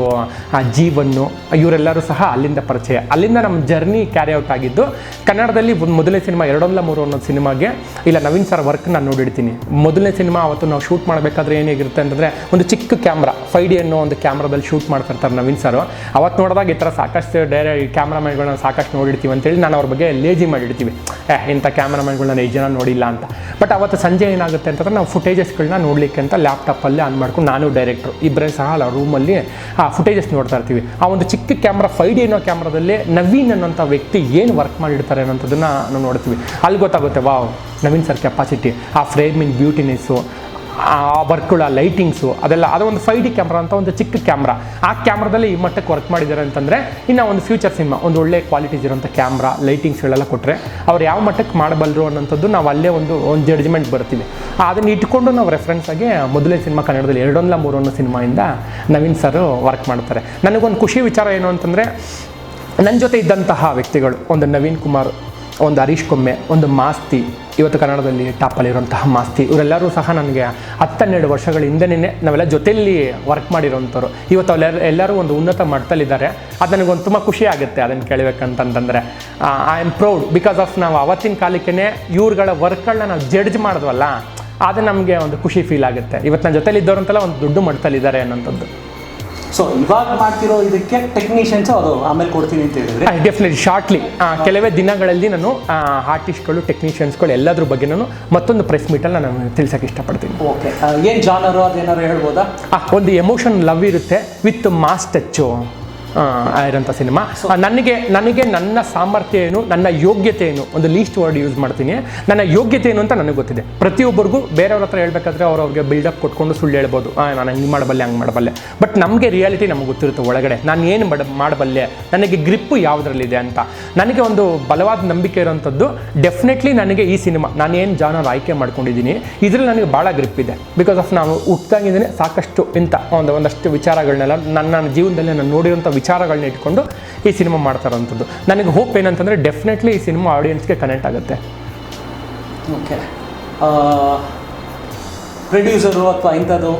ಜೀವನ್ನು ಇವರೆಲ್ಲರೂ ಸಹ ಅಲ್ಲಿಂದ ಪರಿಚಯ. ಅಲ್ಲಿಂದ ನಮ್ಮ ಜರ್ನಿ ಕ್ಯಾರಿ ಆಗಿದ್ದು ಕನ್ನಡದಲ್ಲಿ ಒಂದು ಮೊದಲನೇ ಸಿನಿಮಾ, ಎರಡೊಂದಲ ಮೂರು ಅನ್ನೋ ಸಿನಿಮಾಗೆ ಇಲ್ಲ, ನವೀನ್ ಸರ್ ವರ್ಕ್ ನಾನು ನೋಡಿರ್ತೀನಿ ಮೊದಲನೇ ಸಿನಿಮಾ ಅವತ್ತು ನಾವು ಶೂಟ್ ಮಾಡಬೇಕಾದ್ರೆ ಏನಾಗಿರುತ್ತೆ ಅಂತಂದರೆ ಒಂದು ಚಿಕ್ಕ ಕ್ಯಾಮ್ರಾ ಫೈ ಡಿ ಅನ್ನೋ ಒಂದು ಕ್ಯಾಮ್ರಾದಲ್ಲಿ ಶೂಟ್ ಮಾಡ್ತಿರ್ತಾರೆ ನವೀನ್ ಸರ್ ಅವತ್ತು ನೋಡಿದಾಗ ಈ ಥರ ಸಾಕಷ್ಟು ಡೈರೆ ಕ್ಯಾಮ್ರಾಮನ್ಗಳನ್ನ ಸಾಕಷ್ಟು ನೋಡಿರ್ತೀವಿ ಅಂತೇಳಿ ನಾನು ಅವ್ರ ಬಗ್ಗೆ ಲೇಜಿ ಮಾಡಿರ್ತೀವಿ ಏ, ಇಂಥ ಕ್ಯಾಮ್ರಾಮನ್ಗಳನ್ನ ಈ ಜನ ನೋಡಿಲ್ಲ ಅಂತ. ಬಟ್ ಅವತ್ತು ಸಂಜೆ ಏನಾಗುತ್ತೆ ಅಂತಂದ್ರೆ ನಾವು ಫುಟೇಜಸ್ಗಳನ್ನ ನೋಡಲಿಕ್ಕೆ ಅಂತ ಲ್ಯಾಪ್ಟಾಪಲ್ಲಿ ಆನ್ ಮಾಡ್ಕೊಂಡು ನಾನು ಡೈರೆಕ್ಟ್ರು ಇಬ್ಬರೇ ಸಹ ಅಲ್ಲ ರೂಮಲ್ಲಿ ಆ ಫುಟೇಜಸ್ ನೋಡ್ತಾ ಇರ್ತೀವಿ. ಆ ಒಂದು ಚಿಕ್ಕ ಕ್ಯಾಮ್ರಾ ಫೈ ಡಿ ಅನ್ನೋ ಕ್ಯಾಮ್ರಾದಲ್ಲಿ ನವೀನ್ ಅನ್ನೋಂಥ ವ್ಯಕ್ತಿ ಏನು ವರ್ಕ್ ಮಾಡಿರ್ತಾರೆ ಅನ್ನೋಂಥದ್ದನ್ನು ನಾವು ನೋಡ್ತೀವಿ. ಅಲ್ಲಿ ಗೊತ್ತಾಗುತ್ತೆ, ವಾವ್, ನವೀನ್ ಸರ್ ಕೆಪಾಸಿಟಿ ಆ ಫ್ರೇಮಿನ ಬ್ಯೂಟಿನೆಸ್ಸು ಆ ವರ್ಕ್ಗಳು ಆ ಲೈಟಿಂಗ್ಸು ಅದೆಲ್ಲ, ಅದು ಒಂದು ಫೈ ಡಿ ಕ್ಯಾಮ್ರಾ ಅಂತ ಒಂದು ಚಿಕ್ಕ ಕ್ಯಾಮ್ರಾ ಆ ಕ್ಯಾಮ್ರಾದಲ್ಲಿ ಈ ಮಟ್ಟಕ್ಕೆ ವರ್ಕ್ ಮಾಡಿದ್ದಾರೆ ಅಂತಂದರೆ, ಇನ್ನು ಒಂದು ಫ್ಯೂಚರ್ ಸಿನಿಮಾ ಒಂದು ಒಳ್ಳೆ ಕ್ವಾಲಿಟೀಸ್ ಇರೋಂಥ ಕ್ಯಾಮ್ರಾ ಲೈಟಿಂಗ್ಸ್ಗಳೆಲ್ಲ ಕೊಟ್ಟರೆ ಅವ್ರು ಯಾವ ಮಟ್ಟಕ್ಕೆ ಮಾಡಬಲ್ಲರು ಅನ್ನೋಂಥದ್ದು ನಾವು ಅಲ್ಲೇ ಒಂದು ಒಂದು ಜಡ್ಜ್ಮೆಂಟ್ ಬರ್ತೀವಿ. ಅದನ್ನು ಇಟ್ಕೊಂಡು ನಾವು ರೆಫರೆನ್ಸ್ ಆಗಿ ಮೊದಲನೇ ಸಿನಿಮಾ ಕನ್ನಡದಲ್ಲಿ ಎರಡೊಂದಲ್ಲ ಮೂರೊಂದು ಸಿನಿಮಾಯಿಂದ ನವೀನ್ ಸರ್ ವರ್ಕ್ ಮಾಡ್ತಾರೆ. ನನಗೊಂದು ಖುಷಿ ವಿಚಾರ ಏನು ಅಂತಂದರೆ ನನ್ನ ಜೊತೆ ಇದ್ದಂತಹ ವ್ಯಕ್ತಿಗಳು, ಒಂದು ನವೀನ್ ಕುಮಾರ್, ಒಂದು ಹರೀಶ್ ಕೊಮ್ಮೆ, ಒಂದು ಮಾಸ್ತಿ, ಇವತ್ತು ಕನ್ನಡದಲ್ಲಿ ಟಾಪಲ್ಲಿರುವಂತಹ ಮಾಸ್ತಿ, ಇವರೆಲ್ಲರೂ ಸಹ ನನಗೆ ಹತ್ತೆರಡು ವರ್ಷಗಳ ಹಿಂದೆನೇ ನಾವೆಲ್ಲ ಜೊತೆಯಲ್ಲಿ ವರ್ಕ್ ಮಾಡಿರೋಂಥವ್ರು ಇವತ್ತು ಅವರೆಲ್ಲ, ಎಲ್ಲರೂ ಒಂದು ಉನ್ನತ ಮಟ್ಟದಲ್ಲಿದ್ದಾರೆ. ಅದು ನನಗೊಂದು ತುಂಬ ಖುಷಿ ಆಗುತ್ತೆ ಅದನ್ನು ಕೇಳಬೇಕಂತಂತಂದರೆ I am proud because of ನಾವು ಅವತ್ತಿನ ಕಾಲಕ್ಕೇ ಇವ್ರುಗಳ ವರ್ಕ್ಗಳನ್ನ ನಾವು ಜಡ್ಜ್ ಮಾಡಿದ್ವಲ್ಲ, ಅದು ನಮಗೆ ಒಂದು ಖುಷಿ ಫೀಲ್ ಆಗುತ್ತೆ. ಇವತ್ತು ನನ್ನ ಜೊತೆಲಿ ಇದ್ದವ್ರಂತೆಲ್ಲ ಒಂದು ದೊಡ್ಡ ಮಟ್ಟದಲ್ಲಿದ್ದಾರೆ ಅನ್ನೋಂಥದ್ದು. ಸೊ ಇವಾಗ ಮಾಡ್ತಿರೋ ಇದಕ್ಕೆ ಟೆಕ್ನಿಷಿಯನ್ಸ್ ಅದು ಆಮೇಲೆ ಕೊಡ್ತೀನಿ ಅಂತ ಹೇಳಿದ್ರೆ. ಡೆಫಿನೆಟ್ಲಿ ಶಾರ್ಟ್ಲಿ ಕೆಲವೇ ದಿನಗಳಲ್ಲಿ ನಾನು ಆರ್ಟಿಸ್ಟ್ಗಳು ಟೆಕ್ನಿಷಿಯನ್ಸ್ಗಳು ಎಲ್ಲದ್ರ ಬಗ್ಗೆ ನಾನು ಮತ್ತೊಂದು ಪ್ರೆಸ್ ಮೀಟಲ್ಲಿ ನಾನು ತಿಳ್ಸಕ್ಕೆ ಇಷ್ಟಪಡ್ತೀನಿ. ಓಕೆ ಏನು ಜಾನರು ಅದೇನಾದ್ರು ಹೇಳ್ಬೋದಾ? ಒಂದು ಎಮೋಷನ್ ಲವ್ ಇರುತ್ತೆ ವಿತ್ ಮಾಸ್ ಟಚ್ಚು ಇರೋಂಥ ಸಿನಿಮಾ. ನನಗೆ ನನಗೆ ನನ್ನ ಸಾಮರ್ಥ್ಯ ಏನು ನನ್ನ ಯೋಗ್ಯತೆ ಏನು ಒಂದು ಲೀಸ್ಟ್ ವರ್ಡ್ ಯೂಸ್ ಮಾಡ್ತೀನಿ. ನನ್ನ ಯೋಗ್ಯತೆ ಏನು ಅಂತ ನನಗೆ ಗೊತ್ತಿದೆ. ಪ್ರತಿಯೊಬ್ಬರಿಗೂ ಬೇರೆಯವ್ರ ಹತ್ರ ಹೇಳ್ಬೇಕಾದ್ರೆ ಅವ್ರು ಅವ್ರಿಗೆ ಬಿಲ್ಡಪ್ ಕೊಟ್ಕೊಂಡು ಸುಳ್ಳು ಹೇಳ್ಬೋದು. ನಾನು ಹಿಂಗೆ ಮಾಡಬಲ್ಲೆ ಹಂಗೆ ಮಾಡಬಲ್ಲೆ. ಬಟ್ ನಮಗೆ ರಿಯಾಲಿಟಿ ನಮಗೆ ಗೊತ್ತಿರುತ್ತೆ ಒಳಗಡೆ. ನಾನು ಏನು ಮಾಡ ಮಾಡಬಲ್ಲೆ? ನನಗೆ ಗ್ರಿಪ್ಪು ಯಾವುದ್ರಲ್ಲಿದೆ ಅಂತ. ನನಗೆ ಒಂದು ಬಲವಾದ ನಂಬಿಕೆ ಇರೋಂಥದ್ದು ಡೆಫಿನೆಟ್ಲಿ ನನಗೆ ಈ ಸಿನಿಮಾ. ನಾನು ಏನು ಜಾನರ್ ಆಯ್ಕೆ ಮಾಡ್ಕೊಂಡಿದ್ದೀನಿ ಇದರಲ್ಲಿ ನನಗೆ ಭಾಳ ಗ್ರಿಪ್ ಇದೆ. ಬಿಕಾಸ್ ಆಫ್ ನಾನು ಹುಟ್ಟಾಗಿದ್ದೀನಿ ಸಾಕಷ್ಟು ಇಂಥ ಒಂದು ಒಂದಷ್ಟು ವಿಚಾರಗಳನ್ನೆಲ್ಲ ನನ್ನ ನನ್ನ ಜೀವನದಲ್ಲಿ ನಾನು ನೋಡಿರೋಂಥ ವಿಚಾರಗಳನ್ನ ಇಟ್ಕೊಂಡು ಈ ಸಿನಿಮಾ ಮಾಡ್ತಾರಂಥದ್ದು. ನನಗೆ ಹೋಪ್ ಏನಂತಂದರೆ ಡೆಫಿನೆಟ್ಲಿ ಈ ಸಿನಿಮಾ ಆಡಿಯನ್ಸ್ಗೆ ಕನೆಕ್ಟ್ ಆಗುತ್ತೆ. ಓಕೆ ಪ್ರೊಡ್ಯೂಸರು ಅಥವಾ ಇಂಥದ್ದು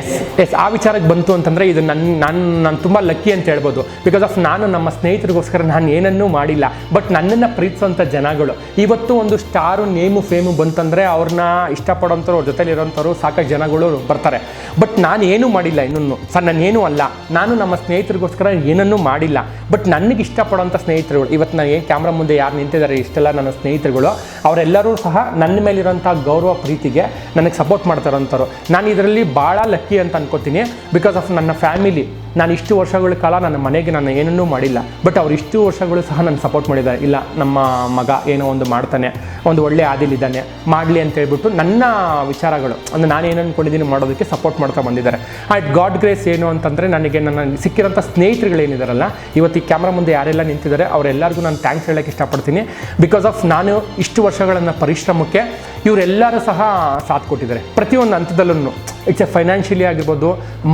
ಎಸ್ ಎಸ್ ಆ ವಿಚಾರಕ್ಕೆ ಬಂತು ಅಂತಂದರೆ ಇದು ನನ್ನ ನಾನು ನಾನು ತುಂಬ ಲಕ್ಕಿ ಅಂತ ಹೇಳ್ಬೋದು. ಬಿಕಾಸ್ ಆಫ್ ನಾನು ನಮ್ಮ ಸ್ನೇಹಿತರಿಗೋಸ್ಕರ ನಾನು ಏನನ್ನೂ ಮಾಡಿಲ್ಲ. ಬಟ್ ನನ್ನನ್ನು ಪ್ರೀತಿಸುವಂಥ ಜನಗಳು. ಇವತ್ತು ಒಂದು ಸ್ಟಾರು ನೇಮು ಫೇಮು ಬಂತಂದರೆ ಅವ್ರನ್ನ ಇಷ್ಟಪಡೋಂಥವ್ರು ಅವ್ರ ಜೊತೆಲಿ ಇರೋಂಥವ್ರು ಸಾಕಷ್ಟು ಜನಗಳು ಬರ್ತಾರೆ. ಬಟ್ ನಾನು ಏನೂ ಮಾಡಿಲ್ಲ ಇನ್ನೂ ಸರ್ ನಾನೇನು ಏನೂ ಅಲ್ಲ. ನಾನು ನಮ್ಮ ಸ್ನೇಹಿತರಿಗೋಸ್ಕರ ಏನನ್ನೂ ಮಾಡಿಲ್ಲ. ಬಟ್ ನನಗೆ ಇಷ್ಟಪಡೋಂಥ ಸ್ನೇಹಿತರುಗಳು ಇವತ್ತು ನಾನು ಏನು ಕ್ಯಾಮ್ರಾ ಮುಂದೆ ಯಾರು ನಿಂತಿದ್ದಾರೆ ಇಷ್ಟೆಲ್ಲ ನನ್ನ ಸ್ನೇಹಿತರುಗಳು ಅವರೆಲ್ಲರೂ ಸಹ ನನ್ನ ಮೇಲಿರೋಂಥ ಗೌರವ ಪ್ರೀತಿಗೆ ನನಗೆ ಸಪೋರ್ಟ್ ಮಾಡ್ತಾರಂಥವ್ರು ನಾನು ಇದರಲ್ಲಿ ಭಾಳ ಲಕ್ಕಿ ಅಂತ ಅನ್ಕೋತೀನಿ ಬಿಕಾಸ್ ಆಫ್ ನನ್ನ ಫ್ಯಾಮಿಲಿ ನಾನು ಇಷ್ಟು ವರ್ಷಗಳ ಕಾಲ ನನ್ನ ಮನೆಗೆ ನಾನು ಏನನ್ನೂ ಮಾಡಿಲ್ಲ. ಬಟ್ ಅವ್ರು ಇಷ್ಟು ವರ್ಷಗಳು ಸಹ ನನ್ನ ಸಪೋರ್ಟ್ ಮಾಡಿದ್ದಾರೆ. ಇಲ್ಲ, ನಮ್ಮ ಮಗ ಏನೋ ಒಂದು ಮಾಡ್ತಾನೆ, ಒಂದು ಒಳ್ಳೆ ಆದಿಲಿದ್ದಾನೆ ಮಾಡಲಿ ಅಂತ ಹೇಳ್ಬಿಟ್ಟು ನನ್ನ ವಿಚಾರಗಳು, ಅಂದರೆ ನಾನು ಏನು ಅಂದ್ಕೊಂಡಿದ್ದೀನಿ ಮಾಡೋದಕ್ಕೆ ಸಪೋರ್ಟ್ ಮಾಡ್ತಾ ಬಂದಿದ್ದಾರೆ. ಆ್ಯಟ್ ಗಾಡ್ ಗ್ರೇಸ್ ಏನು ಅಂತಂದರೆ ನನಗೆ ನನ್ನ ಸಿಕ್ಕಿರೋಂಥ ಸ್ನೇಹಿತರುಗಳೇನಿದಾರಲ್ಲ, ಇವತ್ತು ಈ ಕ್ಯಾಮ್ರಾ ಮುಂದೆ ಯಾರೆಲ್ಲ ನಿಂತಿದ್ದಾರೆ, ಅವರೆಲ್ಲರಿಗೂ ನಾನು ಥ್ಯಾಂಕ್ಸ್ ಹೇಳೋಕ್ಕೆ ಇಷ್ಟಪಡ್ತೀನಿ. ಬಿಕಾಸ್ ಆಫ್ ನಾನು ಇಷ್ಟು ವರ್ಷಗಳನ್ನು ಪರಿಶ್ರಮಕ್ಕೆ ಇವರೆಲ್ಲರೂ ಸಹ ಸಾಥ್ ಕೊಟ್ಟಿದ್ದಾರೆ. ಪ್ರತಿಯೊಂದು ಹಂತದಲ್ಲೂ ಇಟ್ಸ್ ಎ ಫೈನಾನ್ಷಿಯಲಿ ಆಗಿರ್ಬೋದು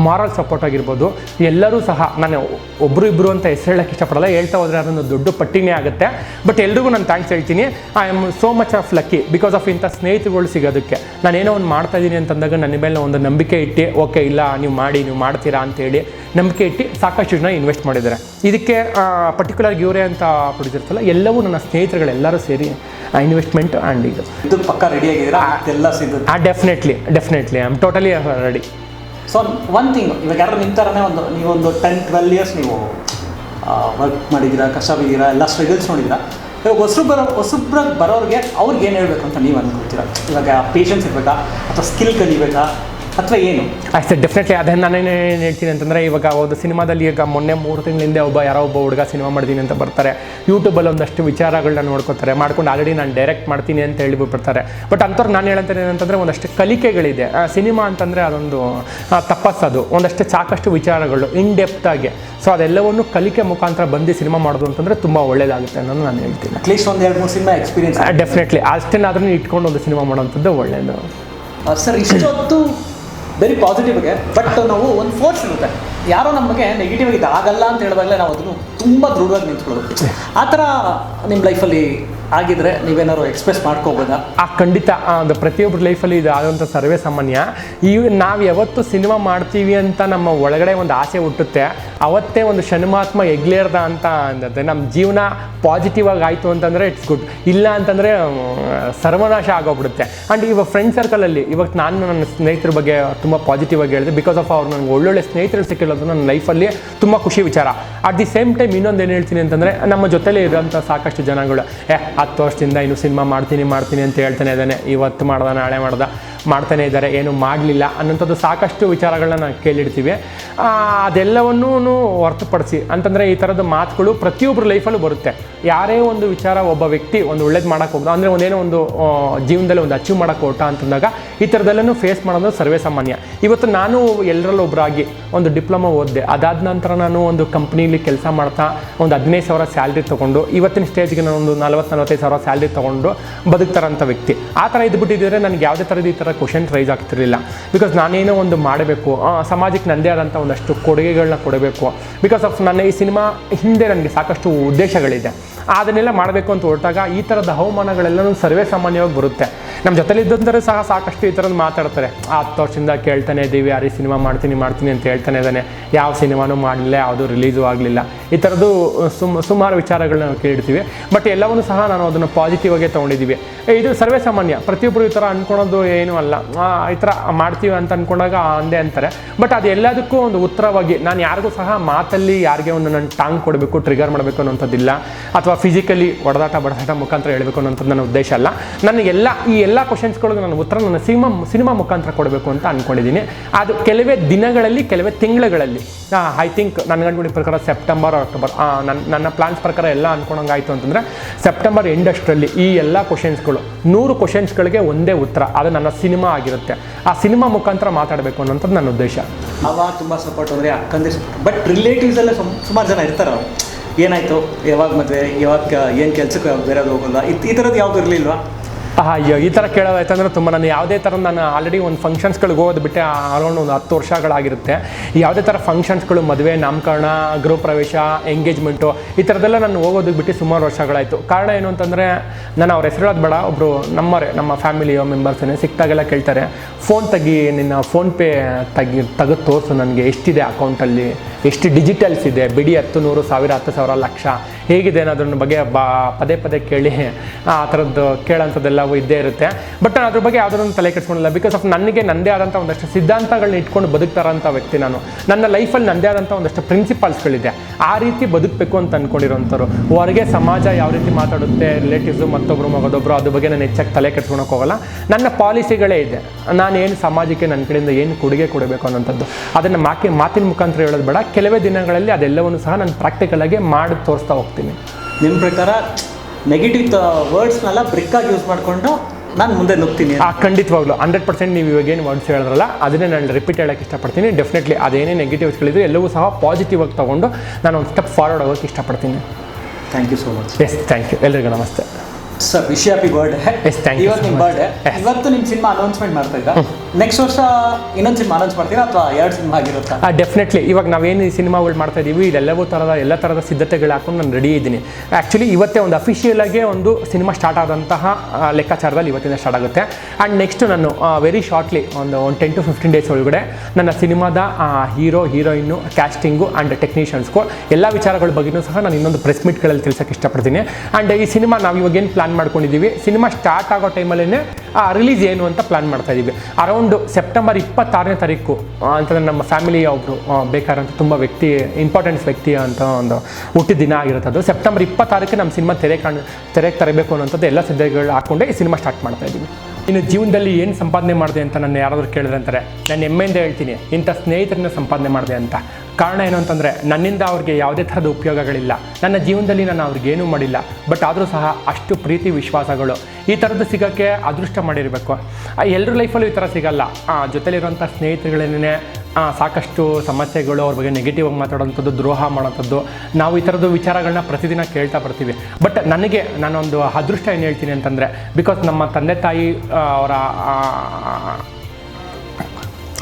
ಮಾರಲ್ ಸಪೋರ್ಟ್ ಆಗಿರ್ಬೋದು, ಎಲ್ಲರೂ ಸಹ, ನಾನು ಒಬ್ಬರು ಇಬ್ಬರು ಅಂತ ಹೆಸರು ಹೇಳೋಕ್ಕೆ ಇಷ್ಟಪಡಲ್ಲ, ಹೇಳ್ತಾ ಹೋದರೆ ಅದೊಂದು ದೊಡ್ಡ ಪಟ್ಟಿನೇ ಆಗುತ್ತೆ. ಬಟ್ ಎಲ್ರಿಗೂ ನಾನು ಥ್ಯಾಂಕ್ಸ್ ಹೇಳ್ತೀನಿ. I am so much of lucky because of ಇಂಥ ಸ್ನೇಹಿತರುಗಳು ಸಿಗೋದಕ್ಕೆ. ಏನೋ ಒಂದು ಮಾಡ್ತಾ ಇದ್ದೀನಿ ಅಂತಂದಾಗ ನನ್ನ ಮೇಲೆ ಒಂದು ನಂಬಿಕೆ ಇಟ್ಟು ಓಕೆ ಇಲ್ಲ, ನೀವು ಮಾಡಿ, ನೀವು ಮಾಡ್ತೀರಾ? ಅಂತೇಳಿ ನಂಬಿಕೆ ಇಟ್ಟು ಸಾಕಷ್ಟು ಜನ ಇನ್ವೆಸ್ಟ್ ಮಾಡಿದ್ದಾರೆ. ಇದಕ್ಕೆ ಪರ್ಟಿಕ್ಯುಲರ್ ಇವರೇ ಅಂತ ಪ್ರೊಡ್ಯೂಸರ್ಸ್ ಎಲ್ಲವೂ ನನ್ನ ಸ್ನೇಹಿತರುಗಳೆಲ್ಲರೂ ಸೇರಿ ಇನ್ವೆಸ್ಟ್ಮೆಂಟ್ ಆ್ಯಂಡ್ ಇದು. ಇದು ಪಕ್ಕ ರೆಡಿ ಆಗಿದ್ದೀರಾ? ಎಲ್ಲ ಸಿಗುತ್ತೆ ಆ definitely definitely I am totally ready so one thing ಇವಾಗ ಯಾರು ನಿಂತಾರನೇ ಒಂದು ನೀವೊಂದು ಟೆನ್ ಟ್ವೆಲ್ ಇಯರ್ಸ್ ನೀವು ವರ್ಕ್ ಮಾಡಿದ್ದೀರಾ ಕಷ್ಟ ಬಿದ್ದೀರಾ ಎಲ್ಲ ಸ್ಟ್ರಗಲ್ಸ್ ನೋಡಿದ್ದೀರಾ? ಇವಾಗ ಹೊಸಬ್ರು ಬರೋ ಹೊಸಬ್ರಾಗಿ ಬರೋರಿಗೆ ಅವ್ರಿಗೆ ಏನು ಹೇಳಬೇಕು ಅಂತ ನೀವು ಅನ್ಕೊಳ್ತೀರಾ? ಇವಾಗ ಪೇಷನ್ಸ್ ಇರಬೇಕಾ? ಅಥವಾ ಸ್ಕಿಲ್ ಕಲಿಬೇಕಾ? ಅಥವಾ ಏನು? ಅಷ್ಟೇ ಡೆಫಿನೆಟ್ಲಿ ಅದನ್ನು ನಾನೇನು ಏನು ಹೇಳ್ತೀನಿ ಅಂತಂದರೆ ಇವಾಗ ಒಂದು ಸಿನಿಮಾದಲ್ಲಿ ಈಗ ಮೊನ್ನೆ ಮೂರು ತಿಂಗಳ ಹಿಂದೆ ಒಬ್ಬ ಯಾರೋ ಒಬ್ಬ ಹುಡುಗ ಸಿನಿಮಾ ಮಾಡ್ತೀನಿ ಅಂತ ಬರ್ತಾರೆ. ಯೂಟ್ಯೂಬಲ್ಲಿ ಒಂದಷ್ಟು ವಿಚಾರಗಳನ್ನ ನೋಡ್ಕೊತಾರೆ. ಮಾಡ್ಕೊಂಡು ಆಲ್ರೆಡಿ ನಾನು ಡೈರೆಕ್ಟ್ ಮಾಡ್ತೀನಿ ಅಂತ ಹೇಳಿಬಿಡ್ತಾರೆ ಬಟ್ ಅಂಥವ್ರು ನಾನು ಹೇಳಂತೇನೆ ಏನಂತಂದರೆ ಒಂದಷ್ಟು ಕಲಿಕೆಗಳಿದೆ. ಸಿನಿಮಾ ಅಂತಂದರೆ ಅದೊಂದು ತಪಸ್ಸು ತಪಸ್ಸದು ಒಂದಷ್ಟು ಸಾಕಷ್ಟು ವಿಚಾರಗಳು ಇನ್ ಡೆಪ್ತ್ ಆಗಿ. ಸೊ ಅದೆಲ್ಲವನ್ನು ಕಲಿಕೆ ಮುಖಾಂತರ ಬಂದು ಸಿನಿಮಾ ಮಾಡೋದು ಅಂತಂದರೆ ತುಂಬ ಒಳ್ಳೇದಾಗುತ್ತೆ ಅನ್ನೋದು ನಾನು ಹೇಳ್ತೀನಿ. ಅಟ್ಲೀಸ್ಟ್ ಒಂದು ಎರಡು ಮೂರು ಸಿನಿಮಾ ಎಕ್ಸ್ಪೀರಿಯನ್ಸ್ ಡೆಫಿನೆಟ್ಲಿ ಅಷ್ಟೇನಾದ್ರೂ ಇಟ್ಕೊಂಡು ಒಂದು ಸಿನಿಮಾ ಮಾಡೋವಂಥದ್ದು ಒಳ್ಳೆಯದು ಸರ್ ಇಷ್ಟೊತ್ತು ವೆರಿ ಪಾಸಿಟಿವ್ ಆಗಿ ಬಟ್ ನಾವು ಒಂದು ಫೋರ್ಸ್ ಇರುತ್ತೆ ಯಾರೋ ನಮಗೆ ನೆಗೆಟಿವ್ ಆಗಿದೆ ಆಗಲ್ಲ ಅಂತ ಹೇಳಿದಾಗಲೇ ನಾವು ಅದನ್ನು ತುಂಬ ದೃಢವಾಗಿ ನಿಂತ್ಕೊಳ್ಳೋದು. ಆ ಥರ ನಿಮ್ಮ ಲೈಫಲ್ಲಿ ಆಗಿದ್ರೆ ನೀವೇನಾದ್ರು ಎಕ್ಸ್ಪ್ರೆಸ್ ಮಾಡ್ಕೋಬೋದಾ? ಆ, ಖಂಡಿತ. ಅದು ಪ್ರತಿಯೊಬ್ಬರ ಲೈಫಲ್ಲಿ ಇದು ಆದಂಥ ಸರ್ವೇ ಸಾಮಾನ್ಯ. ಈ ನಾವು ಯಾವತ್ತು ಸಿನಿಮಾ ಮಾಡ್ತೀವಿ ಅಂತ ನಮ್ಮ ಒಳಗಡೆ ಒಂದು ಆಸೆ ಹುಟ್ಟುತ್ತೆ, ಅವತ್ತೇ ಒಂದು ಶನಿಮಾತ್ಮ ಎಗ್ಲೇರ್ದ ಅಂತ ಅಂದರೆ ನಮ್ಮ ಜೀವನ ಪಾಸಿಟಿವ್ ಆಗಿ ಆಯಿತು ಅಂತಂದರೆ ಇಟ್ಸ್ ಗುಡ್ ಇಲ್ಲ ಅಂತಂದರೆ ಸರ್ವನಾಶ ಆಗೋಗ್ಬಿಡುತ್ತೆ. ಆ್ಯಂಡ್ ಇವಾಗ ಫ್ರೆಂಡ್ ಸರ್ಕಲಲ್ಲಿ ಇವಾಗ ನಾನು ನನ್ನ ಸ್ನೇಹಿತರ ಬಗ್ಗೆ ತುಂಬ ಪಾಸಿಟಿವ್ ಆಗಿ ಹೇಳಿದೆ. ಬಿಕಾಸ್ ಆಫ್ ಅವ್ರು ನನಗೆ ಒಳ್ಳೊಳ್ಳೆ ಸ್ನೇಹಿತರು ಸಿಕ್ಕಿರೋದು ನನ್ನ ಲೈಫಲ್ಲಿ ತುಂಬ ಖುಷಿ ವಿಚಾರ. ಅಟ್ ದಿ ಸೇಮ್ ಟೈಮ್ ಇನ್ನೊಂದು ಏನು ಹೇಳ್ತೀನಿ ಅಂತಂದರೆ, ನಮ್ಮ ಜೊತೆಲೇ ಇರೋಂಥ ಸಾಕಷ್ಟು ಜನಗಳು ಹತ್ತು ವರ್ಷದಿಂದ ಇನ್ನು ಸಿನಿಮಾ ಮಾಡ್ತೀನಿ ಮಾಡ್ತೀನಿ ಅಂತ ಹೇಳ್ತಾನೆ ಇದ್ದಾನೆ. ಇವತ್ತು ಮಾಡ್ದ, ನಾಳೆ ಮಾಡ್ದ, ಮಾಡ್ತಾನೆ ಇದ್ದಾರೆ. ಏನು ಮಾಡಲಿಲ್ಲ ಅನ್ನೋಂಥದ್ದು ಸಾಕಷ್ಟು ವಿಚಾರಗಳನ್ನ ನಾವು ಕೇಳಿರ್ತೀವಿ. ಅದೆಲ್ಲವನ್ನೂ ಹೊರತುಪಡಿಸಿ. ಅಂತಂದರೆ ಈ ಥರದ ಮಾತುಗಳು ಪ್ರತಿಯೊಬ್ಬರ ಲೈಫಲ್ಲೂ ಬರುತ್ತೆ. ಯಾರೇ ಒಂದು ವಿಚಾರ ಒಬ್ಬ ವ್ಯಕ್ತಿ ಒಂದು ಒಳ್ಳೇದು ಮಾಡೋಕೆ ಹೋಗ್ದು, ಅಂದರೆ ಒಂದೇನೋ ಒಂದು ಜೀವನದಲ್ಲಿ ಒಂದು ಅಚೀವ್ ಮಾಡೋಕೆ ಹೊರಟ ಅಂತಂದಾಗ ಈ ಥರದಲ್ಲೂ ಫೇಸ್ ಮಾಡೋದು ಸರ್ವೇ ಸಾಮಾನ್ಯ. ಇವತ್ತು ನಾನು ಎಲ್ಲರಲ್ಲೂ ಒಬ್ಬರಾಗಿ ಒಂದು ಡಿಪ್ಲೊಮಾ ಓದಿದೆ. ಅದಾದ ನಂತರ ನಾನು ಒಂದು ಕಂಪ್ನಿಲಿ ಕೆಲಸ ಮಾಡ್ತಾ, ಒಂದು ಹದಿನೈದು ಸಾವಿರ ಸ್ಯಾಲ್ರಿ ತೊಗೊಂಡು, ಇವತ್ತಿನ ಸ್ಟೇಜ್ಗೆ ನಾನು ಒಂದು ನಲ್ವತ್ತು ನಲ್ವತ್ತೈದು ಸಾವಿರ ಸ್ಯಾಲ್ರಿ ತೊಗೊಂಡು ಬದುಕ್ತಾರಂಥ ವ್ಯಕ್ತಿ. ಆ ಥರ ಇದ್ಬಿಟ್ಟಿದ್ರೆ ನನಗೆ ಯಾವುದೇ ಥರದ ಈ ಥರ ಕ್ವಶನ್ ರೈಸ್ ಆಗ್ತಿರಲಿಲ್ಲ. ಬಿಕಾಸ್ ನಾನೇನೋ ಒಂದು ಮಾಡಬೇಕು ಸಮಾಜಕ್ಕೆ ನನ್ನದೇ ಆದಂಥ ಒಂದಷ್ಟು ಕೊಡುಗೆಗಳನ್ನ ಕೊಡಬೇಕು. ಬಿಕಾಸ್ ಆಫ್ ನನ್ನ ಈ ಸಿನಿಮಾ ಹಿಂದೆ ನನಗೆ ಸಾಕಷ್ಟು ಉದ್ದೇಶಗಳಿದೆ. ಅದನ್ನೆಲ್ಲ ಮಾಡಬೇಕು ಅಂತ ಹೊರಟಾಗ ಈ ಥರದ ಹವಾಮಾನಗಳೆಲ್ಲನೂ ಸರ್ವೇ ಸಾಮಾನ್ಯವಾಗಿ ಬರುತ್ತೆ. ನಮ್ಮ ಜೊತೆಲಿದ್ದಂಥವ್ರು ಸಹ ಸಾಕಷ್ಟು ಈ ಥರದ್ದು ಮಾತಾಡ್ತಾರೆ. ಹತ್ತು ವರ್ಷದಿಂದ ಕೇಳ್ತಾನೆ ಇದ್ದೀವಿ ಯಾರೀ ಸಿನಿಮಾ ಮಾಡ್ತೀನಿ ಮಾಡ್ತೀನಿ ಅಂತ ಹೇಳ್ತಾನೆ ಇದ್ದಾನೆ. ಯಾವ ಸಿನಿಮಾನೂ ಮಾಡಲಿಲ್ಲ, ಯಾವುದು ರಿಲೀಸು ಆಗಲಿಲ್ಲ. ಈ ಥರದ್ದು ಸುಮ್, ಸುಮಾರು ವಿಚಾರಗಳನ್ನ ನಾವು ಕೇಳಿರ್ತೀವಿ. ಬಟ್ ಎಲ್ಲವನ್ನೂ ಸಹ ನಾನು ಅದನ್ನು ಪಾಸಿಟಿವ್ ಆಗಿ ತೊಗೊಂಡಿದ್ದೀವಿ. ಇದು ಸರ್ವೇ ಸಾಮಾನ್ಯ. ಪ್ರತಿಯೊಬ್ಬರು ಈ ಥರ ಅಂದ್ಕೊಳೋದು ಏನೂ ಅಲ್ಲ. ಈ ಥರ ಮಾಡ್ತೀವಿ ಅಂತ ಅಂದ್ಕೊಂಡಾಗ ಅಂದೇ ಅಂತಾರೆ. ಬಟ್ ಅದು ಎಲ್ಲದಕ್ಕೂ ಒಂದು ಉತ್ತರವಾಗಿ ನಾನು ಯಾರಿಗೂ ಸಹ ಮಾತಲ್ಲಿ ಯಾರಿಗೆ ಒಂದು ನನ್ನ ಟಾಂಗ್ ಕೊಡಬೇಕು ಟ್ರಿಗರ್ ಮಾಡಬೇಕು ಅನ್ನೋಂಥದ್ದಿಲ್ಲ. ಅಥವಾ ಫಿಸಿಕಲಿ ಒಡದಾಟ, ಬಡದಾಟ ಮುಖಾಂತರ ಹೇಳಬೇಕು ಅನ್ನೋಂಥದ್ದು ನನ್ನ ಉದ್ದೇಶ ಅಲ್ಲ. ನನ್ನ ಎಲ್ಲ ಈ ಎಲ್ಲ ಕ್ವಶನ್ಸ್ಗಳಿಗೆ ನಾನು ಉತ್ತರ ನನ್ನ ಸಿನಿಮಾ ಸಿನಿಮಾ ಮುಖಾಂತರ ಕೊಡಬೇಕು ಅಂತ ಅಂದ್ಕೊಂಡಿದ್ದೀನಿ ಅದು ಕೆಲವೇ ದಿನಗಳಲ್ಲಿ, ಕೆಲವೇ ತಿಂಗಳುಗಳಲ್ಲಿ. ಐ ಥಿಂಕ್ ನನ್ನ ಅನ್ಕೊಂಡಿದ್ದ ಪ್ರಕಾರ ಸೆಪ್ಟೆಂಬರ್ ಅಕ್ಟೋಬರ್ ನನ್ನ ನನ್ನ ಪ್ಲಾನ್ಸ್ ಪ್ರಕಾರ ಎಲ್ಲ ಅನ್ಕೊಂಡಂಗಾಯ್ತು ಅಂತಂದರೆ ಸೆಪ್ಟೆಂಬರ್ ಎಂಡಷ್ಟರಲ್ಲಿ ಈ ಎಲ್ಲ ಕ್ವಶನ್ಸ್ಗಳು ನೂರು ಕ್ವಶನ್ಸ್ಗಳಿಗೆ ಒಂದೇ ಉತ್ತರ. ಅದು ನನ್ನ ಸಿನಿಮಾ ಆಗಿರುತ್ತೆ. ಆ ಸಿನಿಮಾ ಮುಖಾಂತರ ಮಾತಾಡಬೇಕು ಅನ್ನೋಂಥದ್ದು ನನ್ನ ಉದ್ದೇಶ. ಅವ ತುಂಬ ಸಪೋರ್ಟ್ ಅಂದರೆ ಅಕ್ಕಂದೇ ಬಟ್ ರಿಲೇಟಿವ್ಸ್ ಎಲ್ಲ ಸುಮ್- ಸುಮಾರು ಜನ ಇರ್ತಾರೆ ಏನಾಯ್ತು? ಯಾವಾಗ ಮದುವೆ? ಯಾವಾಗ ಏನು ಕೆಲಸಕ್ಕೆ ಬೇರೆ ಹೋಗಲ್ಲ? ಈ ಥರದ್ದು ಯಾವುದು ಇರಲಿಲ್ವಾ? ಅಯ್ಯೋ ಈ ಥರ ಕೇಳೋದಾಯ್ತಂದ್ರೆ ತುಂಬ ನಾನು ಯಾವುದೇ ಥರ ನಾನು ಆಲ್ರೆಡಿ ಒಂದು ಫಂಕ್ಷನ್ಸ್ಗಳಿಗೆ ಹೋಗೋದು ಬಿಟ್ಟೆ ಅರೌಂಡ್ ಒಂದು ಹತ್ತು ವರ್ಷಗಳಾಗಿರುತ್ತೆ. ಯಾವುದೇ ಥರ ಫಂಕ್ಷನ್ಸ್ಗಳು ಮದುವೆ, ನಾಮಕರಣ ಗೃಹ ಪ್ರವೇಶ ಎಂಗೇಜ್ಮೆಂಟು ಈ ಥರದ್ದೆಲ್ಲ ನಾನು ಹೋಗೋದಕ್ಕೆ ಬಿಟ್ಟು ಸುಮಾರು ವರ್ಷಗಳಾಯಿತು. ಕಾರಣ ಏನು ಅಂತಂದರೆ, ನಾನು ಅವ್ರ ಹೆಸರು ಬೇಡ ಒಬ್ಬರು ನಮ್ಮವರೇ, ನಮ್ಮ ಫ್ಯಾಮಿಲಿಯ ಮೆಂಬರ್ಸೇ ಸಿಕ್ತಾಗೆಲ್ಲ ಕೇಳ್ತಾರೆ ಫೋನ್ ತೆಗಿ, ನಿನ್ನ ಫೋನ್ಪೇ ತೆಗಿ, ತೆಗೆದು ತೋರಿಸು ನನಗೆ, ಎಷ್ಟಿದೆ ಅಕೌಂಟಲ್ಲಿ ಎಷ್ಟು ಡಿಜಿಟಲ್ಸ್ ಇದೆ? ಬಿಡಿ ಹತ್ತು, ನೂರು, ಸಾವಿರ, ಹತ್ತು ಸಾವಿರ, ಲಕ್ಷ. ಹೇಗಿದೆ ಅನ್ನೋದ್ರ ಬಗ್ಗೆ ಬಾ, ಪದೇ ಪದೇ ಕೇಳಿ. ಆ ಥರದ್ದು ಕೇಳೋಂಥದ್ದೆಲ್ಲವೂ ಇದ್ದೇ ಇರುತ್ತೆ. ಬಟ್ ನಾನು ಅದ್ರ ಬಗ್ಗೆ ಯಾವುದನ್ನು ತಲೆ ಕೆಡಿಸ್ಕೊಂಡಿಲ್ಲ. ಬಿಕಾಸ್ ಆಫ್ ನನಗೆ ನನ್ನದೇ ಆದಂಥ ಒಂದಷ್ಟು ಸಿದ್ಧಾಂತಗಳನ್ನ ಇಟ್ಕೊಂಡು ಬದುಕ್ತಾರಂಥ ವ್ಯಕ್ತಿ ನಾನು. ನನ್ನ ಲೈಫಲ್ಲಿ ನನ್ನದೇ ಆದಂಥ ಒಂದಷ್ಟು ಪ್ರಿನ್ಸಿಪಲ್ಸ್ಗಳಿದೆ ಆ ರೀತಿ ಬದುಕಬೇಕು ಅಂತ ಅಂದ್ಕೊಂಡಿರೋಂಥವ್ರು ಹೊರಗೆ ಸಮಾಜ ಯಾವ ರೀತಿ ಮಾತಾಡುತ್ತೆ ರಿಲೇಟಿವ್ಸು ಮತ್ತೊಬ್ಬರು ಮಗದೊಬ್ಬರು ಅದ್ರ ಬಗ್ಗೆ ನಾನು ಹೆಚ್ಚಾಗಿ ತಲೆ ಕೆಡ್ಸ್ಕೊಳಕ್ಕೆ ಹೋಗಲ್ಲ. ನನ್ನ ಪಾಲಿಸಿಗಳೇ ಇದೆ. ನಾನು ಏನು ಸಮಾಜಕ್ಕೆ ನನ್ನ ಕಡೆಯಿಂದ ಏನು ಕೊಡುಗೆ ಕೊಡಬೇಕು ಅನ್ನೋಂಥದ್ದು. ಅದನ್ನು ಮಾಕಿ, ಮಾತಿನ ಮುಖಾಂತರ ಹೇಳೋದು ಬೇಡ. ಕೆಲವೇ ದಿನಗಳಲ್ಲಿ ಅದೆಲ್ಲವನ್ನು ಸಹ ನಾನು ಪ್ರಾಕ್ಟಿಕಲಾಗಿ ಮಾಡಿ ತೋರಿಸ್ತಾ ಹೋಗ್ತೀನಿ. ನಿಮ್ಮ ಪ್ರಕಾರ ನೆಗೆಟಿವ್ ವರ್ಡ್ಸ್ನೆಲ್ಲ ಬ್ರಿಕ್ಕಾಗಿ ಯೂಸ್ ಮಾಡಿಕೊಂಡು ನಾನು ಮುಂದೆ ನುಗ್ತೀನಿ ಆ ಖಂಡಿತವಾಗ್ಲು. ಹಂಡ್ರೆಡ್ ಪರ್ಸೆಂಟ್ ನೀವು ಇವಾಗ ಏನು ವರ್ಡ್ಸ್ ಹೇಳಿದ್ರಲ್ಲ ಅದನ್ನೇ ನಾನು ರಿಪೀಟ್ ಹೇಳೋಕ್ಕೆ ಇಷ್ಟಪಡ್ತೀನಿ. ಡೆಫಿನೆಟ್ಲಿ ಅದೇನೇ ನೆಗೆಟಿವ್ಸ್ಗಳಿದ್ರು ಎಲ್ಲವೂ ಸಹ ಪಾಸಿಟಿವ್ ಆಗಿ ತೊಗೊಂಡು ನಾನು ಒಂದು ಸ್ಟೆಪ್ ಫಾರ್ವರ್ಡ್ ಆಗೋಕ್ಕೆ ಇಷ್ಟಪಡ್ತೀನಿ. Thank you so much yes thank you ಎಲ್ರಿಗೂ ನಮಸ್ತೆ. Sir wish happy birthday Yes, thank you ಇವತ್ತು so ನಿಮ್ಮ much. Birthday Yes. ಇವತ್ತು ನಿಮ್ಮ ಸಿನಿಮಾ ಅನೌನ್ಸ್ಮೆಂಟ್ ಮಾಡ್ತಾ ಇದ್ದ? ನೆಕ್ಸ್ಟ್ ವರ್ಷ ಇನ್ನೊಂದು ಸಿನಿಮಾ ಅನೌನ್ಸ್ ಮಾಡ್ತೀರಾ ಅಥವಾ ಎರಡು ಸಿನಿಮಾ ಆಗಿರುತ್ತಾ? ಡೆಫಿನೆಟ್ಲಿ ಇವಾಗ ನಾವೇನು ಈ ಸಿನಿಮಾಗಳು ಮಾಡ್ತಾ ಇದ್ದೀವಿ ಇದೆಲ್ಲವೂ ಥರದ ಎಲ್ಲ ಥರದ ಸಿದ್ಧತೆಗಳು ಹಾಕೊಂಡು ನಾನು ರೆಡಿ ಇದ್ದೀನಿ. ಆ್ಯಕ್ಚುಲಿ ಇವತ್ತೇ ಒಂದು ಅಫಿಷಿಯಲ್ ಆಗಿ ಒಂದು ಸಿನಿಮಾ ಸ್ಟಾರ್ಟ್ ಆದಂತಹ ಆ, ಲೆಕ್ಕಾಚಾರದಲ್ಲಿ ಇವತ್ತಿಂದ ಸ್ಟಾರ್ಟ್ ಆಗುತ್ತೆ. ಆ್ಯಂಡ್ ನೆಕ್ಸ್ಟ್ ನಾನು ವೆರಿ ಶಾರ್ಟ್ಲಿ ಒಂದು ಒಂದು ಟೆನ್ ಟು ಫಿಫ್ಟೀನ್ ಡೇಸ್ ಒಳಗಡೆ ನನ್ನ ಸಿನಿಮಾದ ಹೀರೋ ಹೀರೋಯಿನ್ನು ಕ್ಯಾಸ್ಟಿಂಗು ಆ್ಯಂಡ್ ಟೆಕ್ನಿಷಿಯನ್ಸ್ಗೂ ಎಲ್ಲ ವಿಚಾರಗಳ ಬಗ್ಗೆಯೂ ಸಹ ನಾನು ಇನ್ನೊಂದು ಪ್ರೆಸ್ ಮೀಟ್ಗಳಲ್ಲಿ ತಿಳಿಸೋಕೆ ಇಷ್ಟಪಡ್ತೀನಿ. ಆ್ಯಂಡ್ ಈ ಸಿನಿಮಾ ನಾವು ಇವಾಗ ಏನು ಪ್ಲಾನ್ ಮಾಡ್ಕೊಂಡಿದ್ದೀವಿ. ಸಿನಿಮಾ ಸ್ಟಾರ್ಟ್ ಆಗೋ ಟೈಮಲ್ಲೇ ರಿಲೀಸ್ ಏನು ಅಂತ ಪ್ಲಾನ್ ಮಾಡ್ತಾ ಇದ್ದೀವಿ ಅರೌಂಡ್ ಸೆಪ್ಟೆಂಬರ್ ಇಪ್ಪತ್ತಾರನೇ ತಾರೀಕು ಅಂತಂದರೆ ನಮ್ಮ ಫ್ಯಾಮಿಲಿಯ ಒಬ್ಬರು ಬೇಕಾದಂಥ ತುಂಬ ವ್ಯಕ್ತಿ ಇಂಪಾರ್ಟೆಂಟ್ ವ್ಯಕ್ತಿ ಅಂತ ಒಂದು ಹುಟ್ಟಿದ ದಿನ ಆಗಿರುತ್ತೆ ಸೆಪ್ಟೆಂಬರ್ ಇಪ್ಪತ್ತಾರಕ್ಕೆ ನಮ್ಮ ಸಿನಿಮಾ ತೆರೆ ಕಾಣ್ ತೆರೆಗೆ ತರಬೇಕು ಅನ್ನೋಂಥದ್ದು ಎಲ್ಲ ಸಿದ್ಧತೆಗಳು ಹಾಕ್ಕೊಂಡೇ ಈ ಸಿನಿಮಾ ಸ್ಟಾರ್ಟ್ ಮಾಡ್ತಾ ಇದ್ದೀವಿ ಇನ್ನು ಜೀವನದಲ್ಲಿ ಏನು ಸಂಪಾದನೆ ಮಾಡಿದೆ ಅಂತ ನನ್ನ ಯಾರಾದರೂ ಕೇಳಿದ್ರೆ ಅಂತಾರೆ, ನಾನು ಹೆಮ್ಮೆಯಿಂದ ಹೇಳ್ತೀನಿ, ಇಂಥ ಸ್ನೇಹಿತರನ್ನ ಸಂಪಾದನೆ ಮಾಡಿದೆ ಅಂತ. ಕಾರಣ ಏನು ಅಂತಂದರೆ, ನನ್ನಿಂದ ಅವ್ರಿಗೆ ಯಾವುದೇ ಥರದ ಉಪಯೋಗಗಳಿಲ್ಲ. ನನ್ನ ಜೀವನದಲ್ಲಿ ನಾನು ಅವ್ರಿಗೇನೂ ಮಾಡಿಲ್ಲ. ಬಟ್ ಆದರೂ ಸಹ ಅಷ್ಟು ಪ್ರೀತಿ, ವಿಶ್ವಾಸಗಳು. ಈ ಥರದ್ದು ಸಿಗೋಕ್ಕೆ ಅದೃಷ್ಟ ಮಾಡಿರಬೇಕು. ಎಲ್ಲರ ಲೈಫಲ್ಲೂ ಈ ಥರ ಸಿಗಲ್ಲ. ಜೊತೆಲಿರುವಂಥ ಸ್ನೇಹಿತರುಗಳೇನೇ ಸಾಕಷ್ಟು ಸಮಸ್ಯೆಗಳು, ಅವ್ರ ಬಗ್ಗೆ ನೆಗೆಟಿವ್ ಆಗಿ ಮಾತಾಡೋಂಥದ್ದು, ದ್ರೋಹ ಮಾಡೋಂಥದ್ದು ನಾವು ಈ ಥರದ್ದು ವಿಚಾರಗಳನ್ನ ಪ್ರತಿದಿನ ಕೇಳ್ತಾ ಬರ್ತೀವಿ. ಬಟ್ ನನಗೆ, ನಾನೊಂದು ಅದೃಷ್ಟ ಏನು ಹೇಳ್ತೀನಿ ಅಂತಂದರೆ ಬಿಕಾಸ್ ನಮ್ಮ ತಂದೆ ತಾಯಿ ಅವರ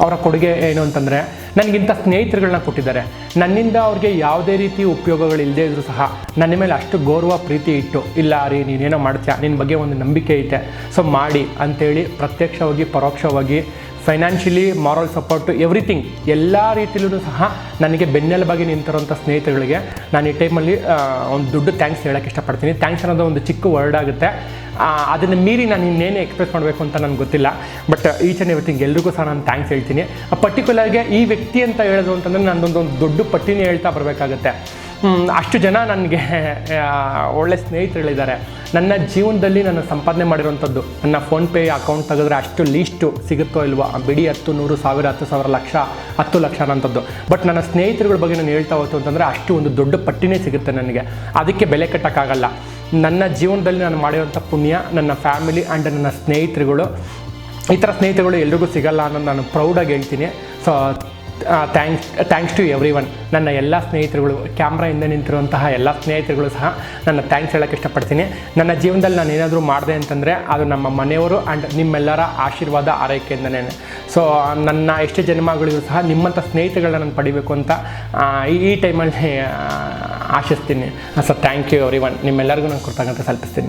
ಅವರ ಕೊಡುಗೆ ಏನು ಅಂತಂದರೆ ನನಗಿಂಥ ಸ್ನೇಹಿತರುಗಳನ್ನ ಕೊಟ್ಟಿದ್ದಾರೆ. ನನ್ನಿಂದ ಅವ್ರಿಗೆ ಯಾವುದೇ ರೀತಿ ಉಪಯೋಗಗಳು ಇಲ್ಲದೆ ಇದ್ರೂ ಸಹ ನನ್ನ ಮೇಲೆ ಅಷ್ಟು ಗೌರವ, ಪ್ರೀತಿ ಇಟ್ಟು, ಇಲ್ಲ ರೀ, ನೀನೇನೋ ಮಾಡ್ತೀಯ ನಿನ್ನ ಬಗ್ಗೆ ಒಂದು ನಂಬಿಕೆ ಐತೆ, ಸೊ ಮಾಡಿ ಅಂಥೇಳಿ ಪ್ರತ್ಯಕ್ಷವಾಗಿ, ಪರೋಕ್ಷವಾಗಿ ಫೈನಾನ್ಷಿಯಲಿ ಮಾರಲ್ ಸಪೋರ್ಟು ಎವ್ರಿಥಿಂಗ್ ಎಲ್ಲ ರೀತಿಯಲ್ಲೂ ಸಹ ನನಗೆ ಬೆನ್ನೆಲುಬಾಗಿ ನಿಂತಿರುವಂಥ ಸ್ನೇಹಿತರುಗಳಿಗೆ ನಾನು ಈ ಟೈಮಲ್ಲಿ ಒಂದು ದೊಡ್ಡ ಥ್ಯಾಂಕ್ಸ್ ಹೇಳೋಕ್ಕೆ ಇಷ್ಟಪಡ್ತೀನಿ. ಥ್ಯಾಂಕ್ಸ್ ಅನ್ನೋದು ಒಂದು ಚಿಕ್ಕ ವರ್ಡ್ ಆಗುತ್ತೆ. ಅದನ್ನು ಮೀರಿ ನಾನು ಇನ್ನೇನೇ ಎಕ್ಸ್ಪ್ರೆಸ್ ಮಾಡಬೇಕು ಅಂತ ನನಗೆ ಗೊತ್ತಿಲ್ಲ. ಬಟ್ ಈಚ್ ಆ್ಯಂಡ್ ಎವ್ರಿಥಿಂಗ್ ಎಲ್ರಿಗೂ ಸಹ ನಾನು ಥ್ಯಾಂಕ್ಸ್ ಹೇಳ್ತೀನಿ. ಪರ್ಟಿಕ್ಯುಲರ್ಗೆ ಈ ವ್ಯಕ್ತಿ ಅಂತ ಹೇಳೋದು ಅಂತಂದರೆ ಒಂದು ದೊಡ್ಡ ಪಟ್ಟಿನೇ ಹೇಳ್ತಾ ಬರಬೇಕಾಗತ್ತೆ. ಅಷ್ಟು ಜನ ನನಗೆ ಒಳ್ಳೆ ಸ್ನೇಹಿತರುಗಳಿದ್ದಾರೆ ನನ್ನ ಜೀವನದಲ್ಲಿ ನಾನು ಸಂಪಾದನೆ ಮಾಡಿರುವಂಥದ್ದು, ನನ್ನ ಫೋನ್ಪೇ ಅಕೌಂಟ್ ತೆಗೆದ್ರೆ ಅಷ್ಟು ಲೀಸ್ಟು ಸಿಗುತ್ತೋ ಇಲ್ವೋ? ಬಿಡಿ ಹತ್ತು, ನೂರು, ಸಾವಿರ, ಹತ್ತು ಸಾವಿರ ಲಕ್ಷ, ಹತ್ತು ಲಕ್ಷ ಅನ್ನೋಂಥದ್ದು. ಬಟ್ ನನ್ನ ಸ್ನೇಹಿತರುಗಳ ಬಗ್ಗೆ ನಾನು ಹೇಳ್ತಾ ಹೋಯ್ತು ಅಂತಂದರೆ ಅಷ್ಟು ಒಂದು ದೊಡ್ಡ ಪಟ್ಟಿನೇ ಸಿಗುತ್ತೆ ನನಗೆ. ಅದಕ್ಕೆ ಬೆಲೆ ಕಟ್ಟೋಕ್ಕಾಗಲ್ಲ. ನನ್ನ ಜೀವನದಲ್ಲಿ ನಾನು ಮಾಡಿರೋಂಥ ಪುಣ್ಯ, ನನ್ನ ಫ್ಯಾಮಿಲಿ ಆ್ಯಂಡ್ ನನ್ನ ಸ್ನೇಹಿತರುಗಳು ಈ ಥರ ಸ್ನೇಹಿತರುಗಳು ಎಲ್ರಿಗೂ ಸಿಗಲ್ಲ ಅನ್ನೋದು ನಾನು ಪ್ರೌಡಾಗಿ ಹೇಳ್ತೀನಿ. So thanks thanks to everyone ನನ್ನ ಎಲ್ಲ ಸ್ನೇಹಿತರುಗಳು ಕ್ಯಾಮ್ರಾ ಹಿಂದೆ ನಿಂತಿರುವಂತಹ ಎಲ್ಲ ಸ್ನೇಹಿತರುಗಳು ಸಹ ನನ್ನ ಥ್ಯಾಂಕ್ಸ್ ಹೇಳೋಕ್ಕೆ ಇಷ್ಟಪಡ್ತೀನಿ. ನನ್ನ ಜೀವನದಲ್ಲಿ ನಾನು ಏನಾದರೂ ಮಾಡಿದೆ ಅಂತಂದರೆ ಅದು ನಮ್ಮ ಮನೆಯವರು ಆ್ಯಂಡ್ ನಿಮ್ಮೆಲ್ಲರ ಆಶೀರ್ವಾದ ಆರೈಕೆಯಿಂದನೇ. ಸೊ ನನ್ನ ಎಷ್ಟು ಜನ್ಮಗಳಿಗೂ ಸಹ ನಿಮ್ಮಂಥ ಸ್ನೇಹಿತರುಗಳನ್ನ ನಾನು ಪಡಿಬೇಕು ಅಂತ ಈ- ಟೈಮಲ್ಲಿ ಆಶಿಸ್ತೀನಿ. So thank you everyone ನಿಮ್ಮೆಲ್ಲರಿಗೂ ನಾನು ಕೃತಜ್ಞತೆ ಸಲ್ಲಿಸ್ತೀನಿ.